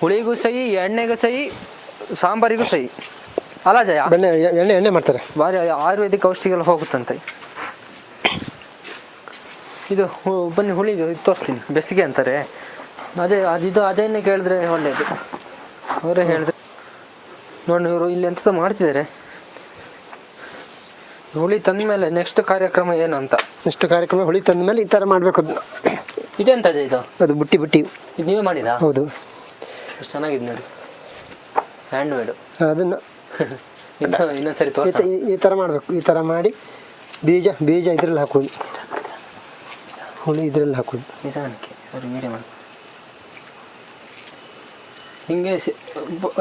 ಹುಳಿಗೂ ಸಹಿ ಎಣ್ಣೆಗೂ ಸಹಿ ಸಾಂಬಾರಿಗೂ ಸಹಿ. ಅಲ್ಲ ಜಯ. ಎಣ್ಣೆ ಎಣ್ಣೆ ಎಣ್ಣೆ ಮಾಡ್ತಾರೆ. ಭಾರಿ ಆಯುರ್ವೇದಿಕ್ ಔಷಧಿಗೆಲ್ಲ ಹೋಗುತ್ತಂತೆ. ಇದು ಬನ್ನಿ ಹುಳಿ ಇದು ತೋರಿಸ್ತೀನಿ. ಬೆಸಿಗೆ ಅಂತಾರೆ. ಅಜಯ್ ಅದಿದು ಅಜಯ್ನೇ ಕೇಳಿದ್ರೆ ಒಳ್ಳೆಯದು ಅವರೇ ಹೇಳಿದ್ರೆ. ನೋಡಿ ಇವರು ಇಲ್ಲಿ ಎಂತ ಮಾಡ್ತಿದ್ದಾರೆ. ಹುಳಿ ತಂದ ಮೇಲೆ ನೆಕ್ಸ್ಟ್ ಕಾರ್ಯಕ್ರಮ ಏನು ಅಂತ. ನೆಕ್ಸ್ಟ್ ಕಾರ್ಯಕ್ರಮ ಹುಳಿ ತಂದ ಮೇಲೆ ಈ ಥರ ಮಾಡಬೇಕು. ಅದು ಇದೆಂತ ಅಜಯ್ ಇದು? ಅದು ಬುಟ್ಟಿ ಬುಟ್ಟಿ. ಇದು ನೀವೇ ಮಾಡಿದಾ? ಹೌದು. ಎಷ್ಟು ಚೆನ್ನಾಗಿದೆ ನೋಡಿ. ಹ್ಯಾಂಡ್ ಮೇಡು ಅದನ್ನು. ಇನ್ನು ಇನ್ನೊಂದ್ಸರಿ ಈ ತೋರಿಸ ಈ- ಈ ಥರ ಮಾಡಬೇಕು. ಈ ಥರ ಮಾಡಿ ಬೀಜ ಬೀಜ ಇದ್ರಲ್ಲಿ ಹಾಕೋದು. ಹುಳಿ ಇದ್ರಲ್ಲಿ ಹಾಕೋದು. ನಿಧಾನಕ್ಕೆ ಅದು ಮೀಡಿಯ ಮಾಡಿ. ಹಿಂಗೆ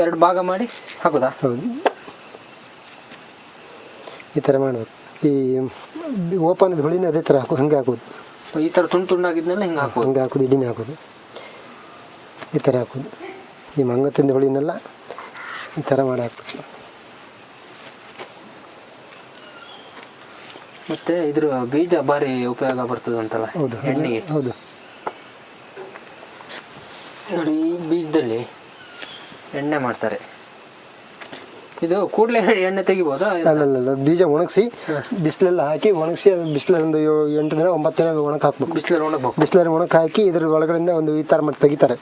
ಎರಡು ಭಾಗ ಮಾಡಿ ಹಾಕೋದಾ? ಹೌದು. ಈ ಥರ ಮಾಡಬೇಕು. ಈ ಓಪನ್ ಹುಳಿನ ಅದೇ ಥರ ಹಾಕೋ ಹಂಗೆ ಹಾಕೋದು. ಈ ಥರ ತುಂಡು ತುಂಡಾಗಿದ್ನೆಲ್ಲ ಹಿಂಗೆ ಹಾಕೋದು ಹಂಗೆ ಹಾಕೋದು ಇಡಿನೇ ಹಾಕೋದು. ಈ ಥರ ಹಾಕೋದು. ಈ ಮಂಗ ತಿಂದ ಹುಳಿನೆಲ್ಲ ಈ ಥರ ಮಾಡಿ ಹಾಕ್ಬಿಟ್ಟು ಮತ್ತೆ ಇದ್ರ ಬೀಜ ಭಾರಿ ಉಪಯೋಗ ಬರ್ತದೆ ಅಂತಲ್ಲ ಹೌದು ಎಣ್ಣೆಗೆ. ಹೌದು. ನೋಡಿ ಈ ಬೀಜದಲ್ಲಿ ಎಣ್ಣೆ ಮಾಡ್ತಾರೆ. ಇದು ಕೂಡಲೇ ಎಣ್ಣೆ ತೆಗಿಬೋದಾ? ಅಲ್ಲಲ್ಲ ಬೀಜ ಒಣಗಿಸಿ ಬಿಸಿಲೆಲ್ಲ ಹಾಕಿ ಒಣಗಿಸಿ ಅದು ಬಿಸಿಲಲ್ಲಿ ಒಂದು ಎಂಟು ದಿನ ಒಂಬತ್ತು ದಿನ ಒಣಗಿ ಹಾಕ್ಬೇಕು. ಬಿಸಿಲಲ್ಲಿ ಒಣಗ್ಬೇಕು. ಬಿಸಿಲಲ್ಲಿ ಒಣಗಿ ಹಾಕಿ ಇದ್ರ ಒಳಗಡೆಯಿಂದ ಒಂದು ಈ ಥರ ಮಾಡಿ ತೆಗಿತಾರೆ.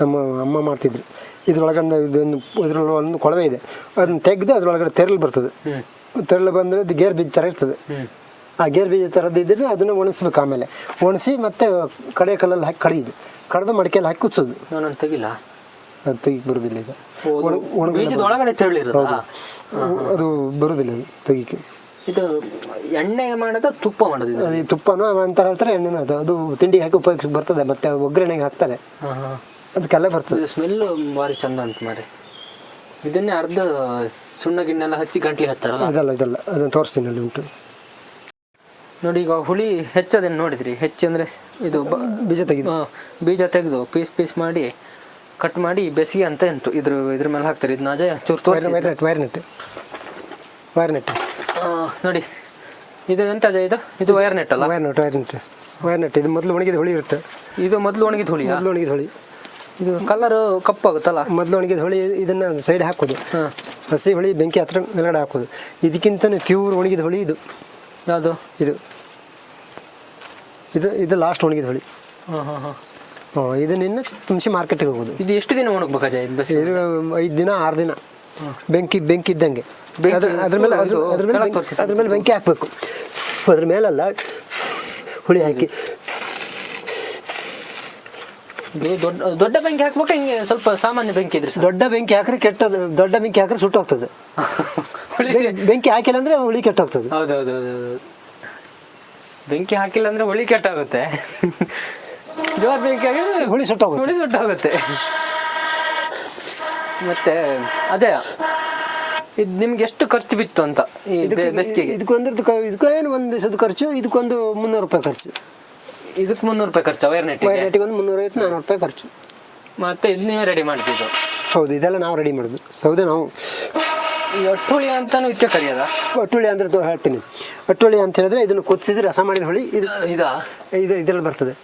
ನಮ್ಮ ಅಮ್ಮ ಮಾಡ್ತಿದ್ರು. ಇದ್ರೊಳಗಡೆ ಇದೊಂದು ಇದ್ರೊಳಗೆ ಒಂದು ಕೊಳವೆ ಇದೆ. ಅದನ್ನ ತೆಗೆದು ಅದ್ರೊಳಗಡೆ ತೆರಳು ಬರ್ತದೆ. ತೆರಳು ಬಂದರೆ ಅದು ಗೇರ್ ಬೀಜ ಥರ ಇರ್ತದೆ. ಆ ಗೇರ್ ಬೀಜ ಥರದ್ದು ಇದ್ದರೆ ಅದನ್ನು ಒಣಗಿಸ್ಬೇಕು ಆಮೇಲೆ. ಒಣಸಿ ಮತ್ತೆ ಕಡೆ ಕಲ್ಲಲ್ಲಿ ಹಾಕಿ ಕಡಿಯೋದು. ಕಡ್ದು ಮಡಿಕೆಯಲ್ಲಿ ಹಾಕಿ ಕುಚ್ಚೋದು ನಾನು ತೆಗಿಲ್ಲ? ಅದು ತೆಗಿಕ್ ಬರೋದಿಲ್ಲ ಈಗ. ಒಳಗಡೆ ತೆರಳಿರೋದಾ ಅದು ಬರೋದಿಲ್ಲ ಅದು ತೆಗಿಕ್ಕೆ ಇದು ಎಣ್ಣೆ ಮಾಡೋದು ತುಪ್ಪ ಮಾಡೋದು ಅದು ತುಪ್ಪನೂ ಅಂತ ಹೇಳ್ತಾರೆ ಎಣ್ಣೆನೂ ಅದು. ಅದು ತಿಂಡಿಗೆ ಹಾಕಿ ಉಪಯೋಗಕ್ಕೆ ಬರ್ತದೆ ಮತ್ತೆ ಒಗ್ಗರಣೆಗೆ ಹಾಕ್ತಾರೆ. ಅದಕ್ಕೆಲ್ಲ ಬರ್ತದೆ. ಸ್ಮೆಲ್ ಸ್ಮೆಲ್ಲು ಭಾರಿ ಚಂದ ಉಂಟು ಮಾರೆ ಇದನ್ನೇ ಅರ್ಧ ಸುಣ್ಣ ಗಿಣ್ಣೆಲ್ಲ ಹಚ್ಚಿ ಗಂಟ್ಲಿಗೆ ಹಚ್ತಾರಲ್ಲ? ಅದಲ್ಲ ಇದಲ್ಲ. ಅದನ್ನು ತೋರಿಸ್ತೀನಿ ಅಲ್ಲಿ ಉಂಟು. ನೋಡಿ ಈಗ ಹುಳಿ ಹೆಚ್ಚದನ್ನು ನೋಡಿದ್ರಿ. ಹೆಚ್ಚು ಅಂದರೆ ಇದು ಬೀಜ ತೆಗೆದು. ಬೀಜ ತೆಗೆದು ಪೀಸ್ ಪೀಸ್ ಮಾಡಿ ಕಟ್ ಮಾಡಿ ಬೆಸಿಗೆ ಅಂತ ಎಂತು. ಇದ್ರ ಇದ್ರ ಮೇಲೆ ಹಾಕ್ತಾರೆ. ಇದು ನಾಜೆ ಚೂರು ತೋರಿಸಿ. Wire net wire net wire net ನೋಡಿ. ಇದು ಎಂತ ಅಜಯ್ ಇದು? ಇದು ವೈರ್ ನೆಟ್ ಅಲ್ಲ? Wire net wire net wire net ಇದು ಮೊದಲು ಒಣಗಿದ ಹುಳಿ ಇರುತ್ತೆ. ಇದು ಮೊದಲು ಒಣಗಿದ ಹುಳಿ ಮೊದಲು ಒಣಗಿದ ಹುಳಿ. ಇದು ಕಲರು ಕಪ್ಪಾಗುತ್ತಲ್ಲ ಮೊದಲು ಒಣಗಿದ ಹುಳಿ ಇದನ್ನು ಸೈಡ್ ಹಾಕೋದು. ಹಾಂ. ಹಸಿ ಹುಳಿ ಬೆಂಕಿ ಹತ್ರ ಮೇಲ್ಗಡೆ ಹಾಕೋದು. ಇದಕ್ಕಿಂತಲೂ ಪ್ಯೂರ್ ಒಣಗಿದ ಹುಳಿ ಇದು. ಯಾವುದು? ಇದು. ಇದು ಇದು ಲಾಸ್ಟ್ ಒಣಗಿದ ಹುಳಿ. ಹಾಂ ಹಾಂ ಹಾಂ. ಇದನ್ನ ತುಂಬಿಸಿ ಮಾರ್ಕೆಟಿಗೆ ಹೋಗೋದು. ಇದು ಎಷ್ಟು ದಿನ ಒಣಗ್ಬೇಕು ಅಜಯ್ ಇದು ಬೆಸಿ ಇದು ಐದು ದಿನ ಆರು ದಿನ. ಬೆಂಕಿ ಬೆಂಕಿ ಇದ್ದಂಗೆ. ಅದ್ರ ಮೇಲೆ ಅದ್ರ ಮೇಲೆ ಅದ್ರ ಮೇಲೆ ಬೆಂಕಿ ಹಾಕಬೇಕು. ಅದ್ರ ಮೇಲಲ್ಲ ಹುಳಿ ಹಾಕಿ. ದೊಡ್ಡ ದೊಡ್ಡ ಬೆಂಕಿ ಹಾಕ್ಬೇಕು ಹಿಂಗೆ ಸ್ವಲ್ಪ ಸಾಮಾನ್ಯ ಬೆಂಕಿ ಇದ್ರೆ? ದೊಡ್ಡ ಬೆಂಕಿ ಹಾಕ್ರೆ ಕೆಟ್ಟ ದೊಡ್ಡ ಬೆಂಕಿ ಹಾಕ್ರೆ ಸುಟ್ಟು ಹೋಗ್ತದೆ. ಬೆಂಕಿ ಹಾಕಿಲ್ಲ ಅಂದ್ರೆ ಹುಳಿ ಕೆಟ್ಟೋಗ್ತದೆ. ಹೌದೌದು ಬೆಂಕಿ ಹಾಕಿಲ್ಲ ಅಂದ್ರೆ ಹುಳಿ ಕೆಟ್ಟಾಗುತ್ತೆ. ಜೋರ್ ಬೆಂಕಿ ಹಾಕಿದ್ರೆ ಹುಳಿ ಸುಟ್ಟೋಗುತ್ತೆ. ಹುಳಿ ಸುಟ್ಟಾಗುತ್ತೆ. ಮತ್ತೆ ಅದೇ ಇದು ನಿಮ್ಗೆ ಎಷ್ಟು ಖರ್ಚು ಬಿತ್ತು ಅಂತ ಈ ಬೇಸಿಗೆಗೆ ಇದಕ್ಕೊಂದು ಇದಕ್ಕೇನು ಒಂದು ದಿವಸದ ಖರ್ಚು ಇದಕ್ಕೊಂದು ಮುನ್ನೂರು ರೂಪಾಯಿ ಖರ್ಚು. ಇದಕ್ಕೆ ಮುನ್ನೂರು ರೂಪಾಯಿ ಖರ್ಚು? ವೈರ್ ನೆಟ್ ವೈರ್ ನೆಟ್ಗೆ ಒಂದು ಮುನ್ನೂರೈವತ್ತು ನಾನ್ನೂರು ರೂಪಾಯಿ ಖರ್ಚು. ಮತ್ತೆ ಇದನ್ನೇ ರೆಡಿ ಮಾಡ್ತಿದ್ದು? ಹೌದು ಇದೆಲ್ಲ ನಾವು ರೆಡಿ ಮಾಡೋದು. ಸೌದೆ ನಾವು ಈ ಒಟ್ಟುಳಿ ಅಂತಾನು ಇದಕ್ಕೆ ಕರೆಯೋದ? ಅಟ್ಟುಳಿ ಅಂದ್ರೆ ಹೇಳ್ತೀನಿ. ಅಟ್ಟುಳಿ ಅಂತ ಹೇಳಿದ್ರೆ ಇದನ್ನು ಕುದಿಸಿದ್ರೆ ರಸ ಮಾಡಿದ ಹುಳಿ ಇದು ಇದಾ? ಇದು ಇದೆಲ್ಲ ಬರ್ತದೆ.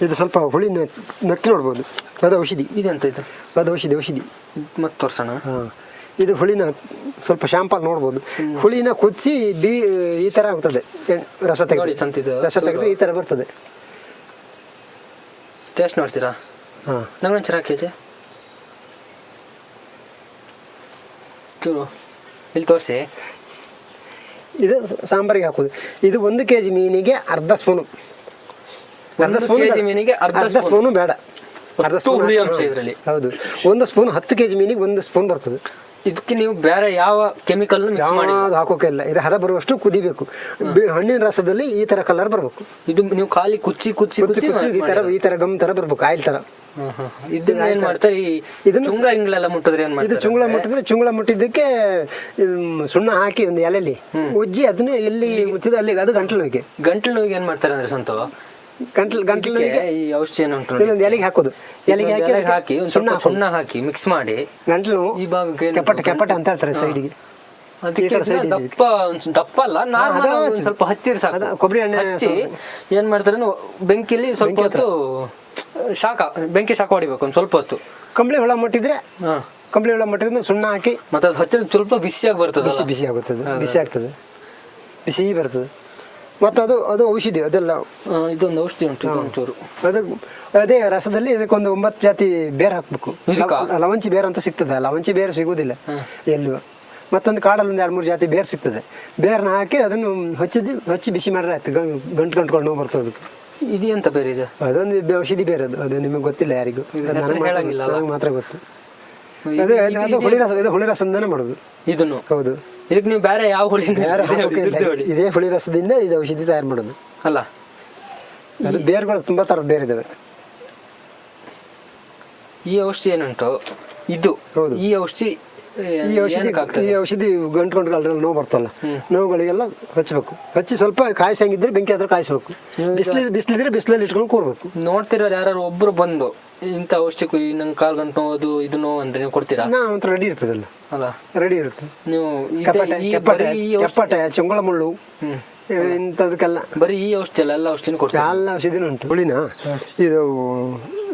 ಇದು ಸ್ವಲ್ಪ ಹುಳಿ ನಕ್ಕಿ ನೋಡ್ಬೋದು. ಅದು ಔಷಧಿ. ಇದೆಂತ ಇದು? ಅದು ಔಷಧಿ ಔಷಧಿ. ಮತ್ತೆ ತೋರ್ಸೋಣ. ಹಾಂ. ಇದು ಹುಳಿನ ಸ್ವಲ್ಪ ಶಾಂಪಲ್ ನೋಡ್ಬೋದು. ಹುಳಿನ ಕುದಿಸಿ ಬಿ ಈ ಥರ ಆಗ್ತದೆ. ರಸ ತೆಗೆದು. ರಸ ತೆಗೆದು ಈ ಥರ ಬರ್ತದೆ. ಟೇಸ್ಟ್ ನೋಡ್ತೀರಾ? ಹಾಂ. ನಂಗೊಂಚೂರು ಹಾಕಿ ಅಜ್ಜಿ. ಚೂರು. ಇಲ್ಲಿ ತೋರಿಸಿ. ಇದು ಸಾಂಬಾರಿಗೆ ಹಾಕೋದು. ಇದು ಒಂದು ಕೆ ಜಿ ಮೀನಿಗೆ ಅರ್ಧ ಸ್ಪೂನು. ಒಂದು ಸ್ಪೂನ್ kg ಮೀನಿಗೆ ಅರ್ಧ ಸ್ಪೂನ್. ಬೇಡ. ಅರ್ಧ ಸ್ಪೂನ್ ಹುಳಿ ಅಂಶ ಇದ್ರಲ್ಲಿ. ಹೌದು. ಒಂದು ಸ್ಪೂನ್ ಹತ್ತು ಕೆಜಿ ಮೀನಿಗೆ ಒಂದು ಸ್ಪೂನ್ ಬರ್ತದೆ. ಇದಕ್ಕೆ ನೀವು ಬೇರೆ ಯಾವ ಕೆಮಿಕಲ್ ಮಿಕ್ಸ್ ಮಾಡಿ. ಹಾಕೋಕೆ ಇಲ್ಲ. ಇದು ಹದ ಬರುವಷ್ಟು ಕುದಿಬೇಕು. ಹಣ್ಣಿನ ರಸದಲ್ಲಿ ಈ ತರ ಕಲರ್ ಬರಬೇಕು. ಇದು ನೀವು ಖಾಲಿ ಕುಚ್ಚಿ ಕುಚ್ಚಿ ಕುಚ್ಚಿ ಈ ತರ ಈ ತರ ಗಮ್ ತರ ಬರ್ಬೇಕು ಆಯಿಲ್ ತರ. ಇದನ್ನ ಏನ್ ಮಾಡ್ತಾರೆ? ಇದನ್ನ ಚುಂಗ್ಳ ಹಿಂಗ್ಳೆಲ್ಲ ಮುಟ್ಟಿದ್ರೆ ಏನ್ ಇದು ಚುಂಗುಳ ಮುಟ್ಟಿದ್ರೆ ಚುಂಗುಳ ಮುಟ್ಟಿದ್ದಕ್ಕೆ ಸುಣ್ಣ ಹಾಕಿ ಒಂದು ಎಲೆಲಿ ಉಜ್ಜಿ ಅದನ್ನ ಎಲ್ಲಿ ಮುಚ್ಚಿದ ಅಲ್ಲಿಗೆ ಅದು ಗಂಟಲು ನೋವಿಗೆ. ಗಂಟಲು ನೋವಿಗೆ ಏನ್ ಮಾಡ್ತಾರೆ ಅಂದ್ರೆ ಸಂತು ಗಂಟಲು ಗಂಟಲು ಈ ಔಷಧಿ ಏನು ಉಂಟು ನೋಡಿ. ಇದೊಂದು ಎಲೆಗೆ ಹಾಕೋದು. ಎಲೆಗೆ ಹಾಕಿ ಅದಕ್ಕೆ ಹಾಕಿ ಒಂದ್ ಸುಣ್ಣ ಸ್ವಲ್ಪ ಹಾಕೋದು. ಸುಣ್ಣ ಹಾಕಿ ಮಿಕ್ಸ್ ಮಾಡಿ. ಗಂಟಲು ನೋವು ಈ ಭಾಗಕ್ಕೆ ಏನು ಕೆಪಟ ಕೆಪಟ ಅಂತ ಹೇಳ್ತಾರೆ ಸೈಡಿಗೆ. ಅದಕ್ಕೆ ಈ ಕಡೆ ಇದನ್ನ side ಇದೆ ದಪ್ಪ ಒಂದ್ ದಪ್ಪ ಅಲ್ಲ ನಾರ್ಮಲ್ ಅದ ಒಂದ್ ಸ್ವಲ್ಪ ಸಾಕು. ಅದ ಕೊಬ್ಬರಿ ಎಣ್ಣೆ ಹಚ್ಚಿ ಏನ್ ಮಾಡ್ತಾರೆ ಅಂದ್ರೆ ಬೆಂಕಿಲಿ ಸ್ವಲ್ಪ ಹೊತ್ತು ಶಾಖ ಬೆಂಕಿ ಶಾಖ ಹೊಡಿಬೇಕು ಒಂದ್ ಸ್ವಲ್ಪ ಹೊತ್ತು. ಕಂಬಳಿ ಹುಳ ಮುಟ್ಟಿದ್ರೆ ಹಾ. ಕಂಬಳಿ ಹುಳ ಮುಟ್ಟಿದ್ರೆ ಸುಣ್ಣ ಹಾಕಿ ಮತ್ತೆ ಅದು ಹಚ್ಚಿದ್ರೆ ಸ್ವಲ್ಪ ಬಿಸಿಯಾಗಿ ಬರ್ತದೆ ಬಿಸಿ ಬಿಸಿ ಆಗುತ್ತದೆ ಬಿಸಿ ಆಗ್ತದೆ. ಬಿಸಿ ಬರ್ತದೆ. ಮತ್ತು ಅದು ಅದು ಔಷಧಿ ಅದೆಲ್ಲ. ಇದೊಂದು ಔಷಧಿ ಉಂಟು ಇದೊಂಚೂರು ಅದು ಅದೇ ರಸದಲ್ಲಿ ಇದಕ್ಕೊಂದು ಒಂಬತ್ತು ಜಾತಿ ಬೇರೆ ಹಾಕ್ಬೇಕು. ಲವಂಚಿ ಬೇರೆ ಅಂತ ಸಿಗ್ತದೆ ಲವಂಚಿ ಬೇರೆ ಸಿಗುವುದಿಲ್ಲ ಎಲ್ಲೂ. ಮತ್ತೊಂದು ಕಾಡಲ್ಲಿ ಒಂದು ಎರಡು ಮೂರು ಜಾತಿ ಬೇರೆ ಸಿಗ್ತದೆ. ಬೇರ್ನ ಹಾಕಿ ಅದನ್ನು ಹಚ್ಚಿದ್ದು ಹಚ್ಚಿ ಬಿಸಿ ಮಾಡಿದ್ರೆ ಆಯ್ತು ಗಂಟು ಗಂಟ್ಕೊಂಡು ನೋವು ಬರ್ತದೆ ಅದಕ್ಕೆ. ಇದು ಎಂತ ಬೇರೆ ಇದೆ? ಅದೊಂದು ಔಷಧಿ ಬೇರೆ ಅದು ಅದು ನಿಮಗೆ ಗೊತ್ತಿಲ್ಲ ಯಾರಿಗೂ. ಮಾತ್ರ ಹೇಳಂಗಿಲ್ಲ ಗೊತ್ತು. ಅದು ಹುಳಿ ರಸ ಇದು ಹುಳಿ ರಸದಿಂದನೇ ಮಾಡೋದು. ಇದನ್ನು? ಹೌದು. ಇದಕ್ಕೆ ನೀವು ಬೇರೆ ಯಾವ ಹುಳಿ ಇದೇ ಹುಳಿ ರಸದಿಂದ ಇದು ಔಷಧಿ ತಯಾರು ಮಾಡೋದು. ಅಲ್ಲ. ಅದು ಬೇರುಗಳು ತುಂಬಾ ತರದ್ ಬೇರೆ ಇದಾವೆ. ಈ ಔಷಧಿ ಏನುಂಟು? ಇದು. ಈ ಔಷಧಿ ಈ ಔಷಧಿ ಈ ಔಷಧಿ ಗಂಟು ಗಂಟು ಅದ್ರಲ್ಲಿ ನೋವು ಬರ್ತಲ್ಲ. ನೋವುಗಳಿಗೆಲ್ಲ ಹಚ್ಚಬೇಕು ಹಚ್ಚಿ ಸ್ವಲ್ಪ ಕಾಯಿಸಂಗಿದ್ರೆ ಬೆಂಕಿ ಆದ್ರೆ ಕಾಯಿಸ್ಬೇಕು. ಬಿಸಿಲು ಬಿಸಿಲಿದ್ರೆ ಬಿಸಿಲಲ್ಲಿ ಇಟ್ಕೊಂಡು ಕೂರ್ಬೇಕು. ನೋಡ್ತಿರೋರು ಯಾರು ಒಬ್ರು ಬಂದು ಇಂಥ ಔಷಧಿ ನಂಗೆ ಕಾಲು ಗಂಟು ನೋವು ಇದು ನೋವು ಅಂದ್ರೆ ನೀವು ಕೊಡ್ತೀರಾ? ನಾ ಒಂಥರ ರೆಡಿ ಇರ್ತದಲ್ಲ. ಅಲ್ಲ. ರೆಡಿ ಇರುತ್ತೆ. ನೀವು ಈ ಚುಂಗಳ ಮುಳ್ಳು. ಇಂಥದಕ್ಕೆಲ್ಲ. ಬರೀ ಈ ಔಷಧಿ ಅಲ್ಲ ಎಲ್ಲ ಔಷಧಿನೂ ಕೊಡ್ತೀರಾ. ಎಲ್ಲ ಔಷಧಿನೂ ಉಂಟು. ಹುಳಿನ ಇದು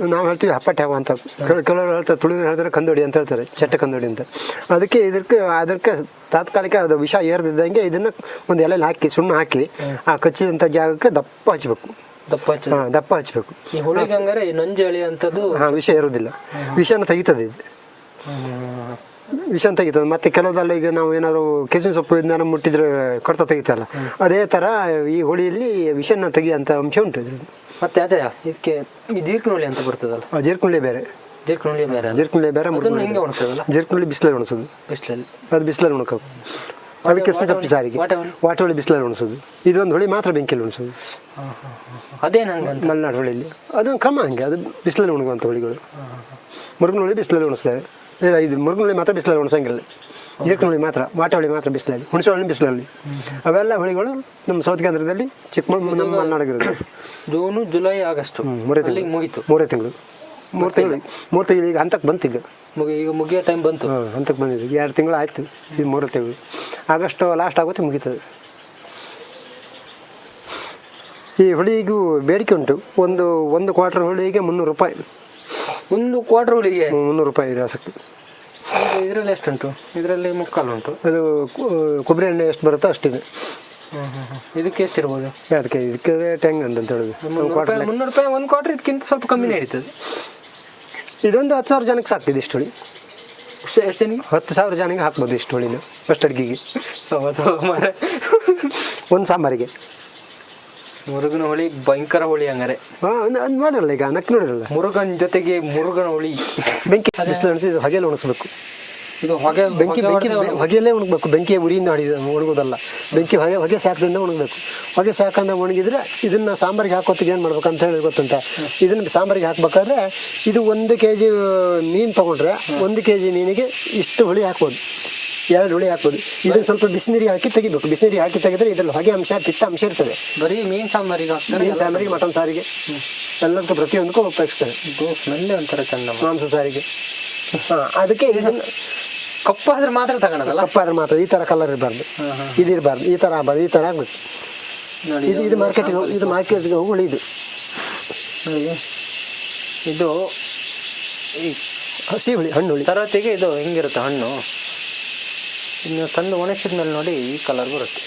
ನಾವು ಹೇಳ್ತೀವಿ ಹಪ್ಪಟ್ಟೆ ಹವ ಅಂತ. ಕೆಲ- ಕೆಲವರು ಹೇಳ್ತಾರೆ ತುಳಿದ್ರೆ ಹೇಳ್ತಾರೆ ಕಂದೋಡಿ ಅಂತ ಹೇಳ್ತಾರೆ ಚಟ್ಟ ಕಂದೋಡಿ ಅಂತ. ಅದಕ್ಕೆ ಇದಕ್ಕೆ ಅದಕ್ಕೆ ತಾತ್ಕಾಲಿಕ ಅದು ವಿಷ ಏರ್ದಿದ್ದಂಗೆ ಇದನ್ನು ಒಂದು ಎಲೆಯಲ್ಲಿ ಹಾಕಿ ಸುಣ್ಣ ಹಾಕಿ ಆ ಕಚ್ಚಿದಂಥ ಜಾಗಕ್ಕೆ ದಪ್ಪ ಹಚ್ಚಬೇಕು ದಪ್ಪ ಹಚ್ಚಬೇಕು ಹಾಂ ದಪ್ಪ ಹಚ್ಚಬೇಕು ನಂಜು ಅಂತದ್ದು ಹಾಂ ವಿಷ ಇರೋದಿಲ್ಲ ವಿಷನ ತೆಗಿತದೆ ಇದು. ವಿಷ ತೆಗಿತದೆ. ಮತ್ತೆ ಕೆಲವುದಲ್ಲ ಈಗ ನಾವು ಏನಾದ್ರು ಕೆಸಿನ ಸೊಪ್ಪು ಇದನ್ನ ಮುಟ್ಟಿದ್ರೆ ಕಡ್ತ ತೆಗಿತಲ್ಲ ಅದೇ ಥರ ಈ ಹುಳಿಯಲ್ಲಿ ವಿಷನ್ನ ತೆಗಿಯೋಂಥ ಅಂಶ ಉಂಟು ಮತ್ತೆ ಅಜಯ ಇದಕ್ಕೆ ಈ ದೀರ್ಘನುಳಿ ಅಂತ ಬರ್ತದಲ್ಲ? ಆ ಜೀರ್ಕುಂಡ್ಲಿ ಬೇರೆ. ದೀರ್ಘನುಳಿ ಬೇರೆ ಜೀರ್ಕುಳಿ ಬೇರೆ ಹಿಂಗೆ ಉಣ್ತದಲ್ಲ ಜೀರ್ಕುಂಡ್ಲಿ ಬಿಸಿಲಲ್ಲಿ ಒಣಸೋದು ಬಿಸಿಲಲ್ಲಿ. ಅದು ಬಿಸಿಲಲ್ಲಿ ಉಣ್ಕೋದು. ಅದಕ್ಕೆ ಸೊಪ್ಪು ಸಾರಿಗೆ ವಾಟೆ ಹುಳಿ? ವಾಟೆ ಬಿಸಿಲಲ್ಲಿ ಒಣಸೋದು ಇದೊಂದು ಹುಳಿ ಮಾತ್ರ ಬೆಂಕಿಯಲ್ಲಿ ಉಣಿಸೋದು. ಅದೇನು ಹಂಗೆ ಮಲೆನಾಡು ಹುಳಿಲಿ. ಅದೊಂದು ಕ್ರಮ ಹಂಗೆ. ಅದು ಬಿಸಿಲಲ್ಲಿ ಉಣಗುವಂಥ ಹುಳಿಗಳು. ಮುರುಗನ ಹುಳಿ ಬಿಸಿಲಲ್ಲಿ ಇಲ್ಲ ಇದು ಮುರುಗುಳ್ಳಿ ಮಾತ್ರ ಬಿಸಿಲಲ್ಲಿ ಒಣಸಂಗಿಲ್ಲ ಜೀರ್ಕನ ಹುಳಿ ಮಾತ್ರ ವಾಟೆ ಹುಳಿ ಮಾತ್ರ ಬಿಸಿಲಲ್ಲಿ ಹುಣಸೆ ಹುಳಿ ಬಿಸಿಲಲ್ಲಿ. ಅವೆಲ್ಲ ಹುಳಿಗಳು ನಮ್ಮ ಸೌತ್ ಕೇಂದ್ರದಲ್ಲಿ ಚಿಕ್ಕಮಗಳೂರು ನಮ್ಮ ಮಲೆನಾಡಿಗಿರೋದು ಜೂನು ಜುಲೈ ಆಗಸ್ಟ್. ಮೂರೇ ತಿಂಗಳು. ಮುಗೀತು. ಮೂರೇ ತಿಂಗಳು. ಮೂರು ತಿಂಗಳು. ಮೂರು ತಿಂಗಳು. ಈಗ ಹಂತಕ್ಕೆ ಬಂತು ಈಗ. ಮುಗಿ ಈಗ ಮುಗಿಯೋ ಟೈಮ್ ಬಂತು. ಹಂತಕ್ಕೆ ಬಂದಿದೆ. ಎರಡು ತಿಂಗಳು ಆಯ್ತು. ಇದು ಮೂರು ತಿಂಗಳು. ಆಗಸ್ಟ್ ಲಾಸ್ಟ್ ಆಗುತ್ತೆ ಮುಗೀತದೆ. ಈ ಹುಳಿಗೂ ಬೇಡಿಕೆ ಉಂಟು. ಒಂದು ಒಂದು ಕ್ವಾರ್ಟರ್ ಹುಳಿಗೆ ಮುನ್ನೂರು ರೂಪಾಯಿ. ಒಂದು ಕ್ವಾರ್ಟರ್ ಹುಳಿಗೆ ಹ್ಮ್, ಮುನ್ನೂರು ರೂಪಾಯಿ ಆಸಕ್ತಿ. ಇದರಲ್ಲಿ ಎಷ್ಟುಂಟು? ಇದರಲ್ಲಿ ಮುಕ್ಕಾಲು ಉಂಟು. ಅದು ಕೊಬ್ಬರಿ ಎಣ್ಣೆ ಎಷ್ಟು ಬರುತ್ತೋ ಅಷ್ಟಿದೆ. ಇದಕ್ಕೆ ಎಷ್ಟಿರ್ಬೋದು? ಅದಕ್ಕೆ ಇದಕ್ಕೆ ರೇಟ್ ಹೆಂಗೆ ಅಂತ ಹೇಳುದು ಮುನ್ನೂರು ರೂಪಾಯಿ ಒಂದು ಕ್ವಾರ್ಟರ್ ಇದಕ್ಕಿಂತ ಸ್ವಲ್ಪ ಕಮ್ಮಿ ನಡೀತದೆ ಇದೊಂದು ಹತ್ತು ಸಾವಿರ ಜನಕ್ಕೆ ಸಾಕ್ತಿದೆ ಇಷ್ಟು ಹುಳಿ. ಎಷ್ಟು ಎಷ್ಟು ಹತ್ತು ಸಾವಿರ ಜನಕ್ಕೆ ಹಾಕ್ಬೋದು ಇಷ್ಟು ಹುಳಿನ ಫಸ್ಟ್ ಅಡುಗೆಗೆ. ಒಂದು ಸಾಂಬಾರಿಗೆ. ಮುರುಗನ ಹುಳಿ ಭಯಂಕರ ಹುಳಿ ಹಂಗಾರೆ. ಹಾಂ ಅದು ಮಾಡಿರಲ್ಲ ಈಗ ನಕ್ಕಿ ನೋಡಿರಲ್ಲ? ಮುರುಗನ್ ಜೊತೆಗೆ ಮುರುಗನ ಹುಳಿ. ಬೆಂಕಿ ಬಿಸಿಲು ಇದು ಹೊಗೆಯಲ್ಲಿ ಇದು ಹೊಗೆ ಬೆಂಕಿ ಬೆಂಕಿ ಹೊಗೆಯಲ್ಲೇ ಒಣಗಬೇಕು. ಬೆಂಕಿ ಉರಿಯಿಂದ ಹೊಡಿದ ಒಣಗೋದಲ್ಲ. ಬೆಂಕಿ ಹೊಗೆ ಹೊಗೆ ಸಾಕದಿಂದ ಉಣಗಬೇಕು ಹೊಗೆ ಸಾಕಂದ ಒಣಗಿದ್ರೆ ಇದನ್ನ ಸಾಂಬಾರಿಗೆ ಹಾಕೋತಿಗೆ ಏನು ಮಾಡ್ಬೇಕು ಅಂತ ಹೇಳಿ ಗೊತ್ತಂತ ಇದನ್ನ ಸಾಂಬಾರಿಗೆ ಹಾಕ್ಬೇಕಾದ್ರೆ ಇದು ಒಂದು ಕೆ ಜಿ ಮೀನು ತೊಗೊಂಡ್ರೆ ಒಂದು ಕೆ ಜಿ ಮೀನಿಗೆ ಇಷ್ಟು ಹುಳಿ ಹಾಕ್ಬೋದು. ಎರಡು ಹುಳಿ ಹಾಕೋದು. ಇದನ್ನ ಸ್ವಲ್ಪ ಬಿಸಿನೀರಿಗೆ ಹಾಕಿ ತೆಗಿಬೇಕು. ಬಿಸಿನೀರಿಗೆ ಹಾಕಿ ತೆಗೆದ್ರೆ ಇದ್ರಲ್ಲಿ ಹೊಗೆ ಅಂಶ ಪಿತ್ತ ಅಂಶ ಇರ್ತದೆ. ಬರೀ ಮೀನ್ ಸಾಂಬಾರಿಗೆ ಮೀನ್ ಸಾಂಬಾರಿಗೆ ಮಟನ್ ಸಾರಿಗೆ. ಎಲ್ಲದಕ್ಕೂ ಪ್ರತಿಯೊಂದಕ್ಕೂ ಉಪಯೋಗಿಸ್ತಾರೆ. ಸ್ಮೆಲ್ ಒಂಥರ ಚಂದ ಮಾಂಸ ಸಾರಿಗೆ. ಹಾಂ ಅದಕ್ಕೆ ಇದನ್ನ ಕಪ್ಪು ಆದ್ರೆ ಮಾತ್ರ ತಗೊಳೋದಲ್ಲ? ಕಪ್ಪಾದ್ರೆ ಮಾತ್ರ. ಈ ಥರ ಕಲರ್ ಇರಬಾರ್ದು. ಇದು ಇರಬಾರ್ದು. ಈ ಥರ ಆಗಬಾರ್ದು. ಈ ಥರ ಆಗಬೇಕು. ಇದು ಇದು ಮಾರ್ಕೆಟಿಗೆ ಇದು ಮಾರ್ಕೆಟ್ಗೆ ಹೋಗಿ ಹುಳಿ ಇದು ಇದು ಈ ಹಸಿ ಹುಳಿ ಹಣ್ಣು ಹುಳಿ. ತರತೆಗೆ ಇದು ಹೆಂಗಿರುತ್ತೆ ಹಣ್ಣು. ಇನ್ನು ತಂದು ಒಣಗಿಸಿದ ಮೇಲೆ ನೋಡಿ ಈ ಕಲರ್ ಬರುತ್ತೆ.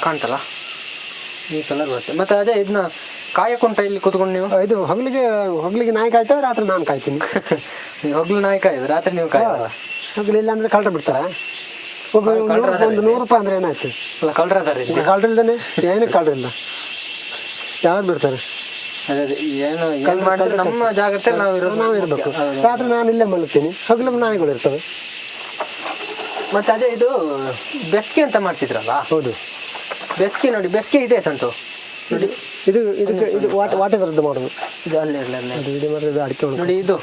ಕಾಣ್ತಲ್ಲ? ಈ ಕಲರ್ ಬರುತ್ತೆ. ಮತ್ತೆ ಅದೇ ಇದನ್ನ ಕಾಯಕುಂಟ ಇಲ್ಲಿ ಕುತ್ಕೊಂಡು ನೀವು? ಇದು ಹೊಗಲಿಗೆ ಹೊಗಲಿಗೆ ನಾಯಿ ಕಾಯ್ತೇವೆ ರಾತ್ರಿ ನಾನು ಕಾಯ್ತೀನಿ. ಹೊಗ್ಲು ನಾಯಿ ಕಾಯ್ದು ರಾತ್ರಿ ನೀವು ಕಾಯಲ್ಲ ಹೊಗಲಿಲ್ಲ ಅಂದ್ರೆ ಕಳ್ರ ಬಿಡ್ತಾರ? ಒಬ್ಬ ನೂರು ರೂಪಾಯಿ ಒಂದು ನೂರು ರೂಪಾಯಿ ಅಂದ್ರೆ ಏನಾಯ್ತು? ಅಲ್ಲ ಕಳ್ರ ಅದಾರ ಈಗ ಕಳ್ರ ಇಲ್ದೇನೆ? ಏನಕ್ಕೆ ಕಳ್ರಿಲ್ಲ ಯಾವ್ದು ಬಿಡ್ತಾರೆ? ಏನು ಮಾಡಿದ್ರೆ ನಮ್ಮ ಜಾಗ್ರತೆ ನಾವು ಇರೋದು ನಾವು ಇರಬೇಕು ರಾತ್ರಿ ನಾನು ಇಲ್ಲೇ ಮಲಗ್ತೀನಿ. ಹಗಲು ನಾಯಿಗಳು ಇರ್ತವೆ. ಮತ್ತೆ ಅದೇ ಇದು ಬೆಸ್ಗೆ ಅಂತ ಮಾಡ್ತಿದ್ರಲ್ಲ? ಹೌದು. ಬೆಸ್ಗೆ ನೋಡಿ ಬೆಸ್ಗೆ ಇದೆ ಸಂತು. ನೋಡಿ ಇದು ಇದು ಇದು ವಾಟ್ ಇದರದ್ದು ಮಾಡೋದು? ಇದು ಅಲ್ಲೇ ಅಲ್ಲೇ. ಇದು ಮಾಡಿದ್ರೆ ಅಡಿಕೆ ನೋಡಿ ಇದು.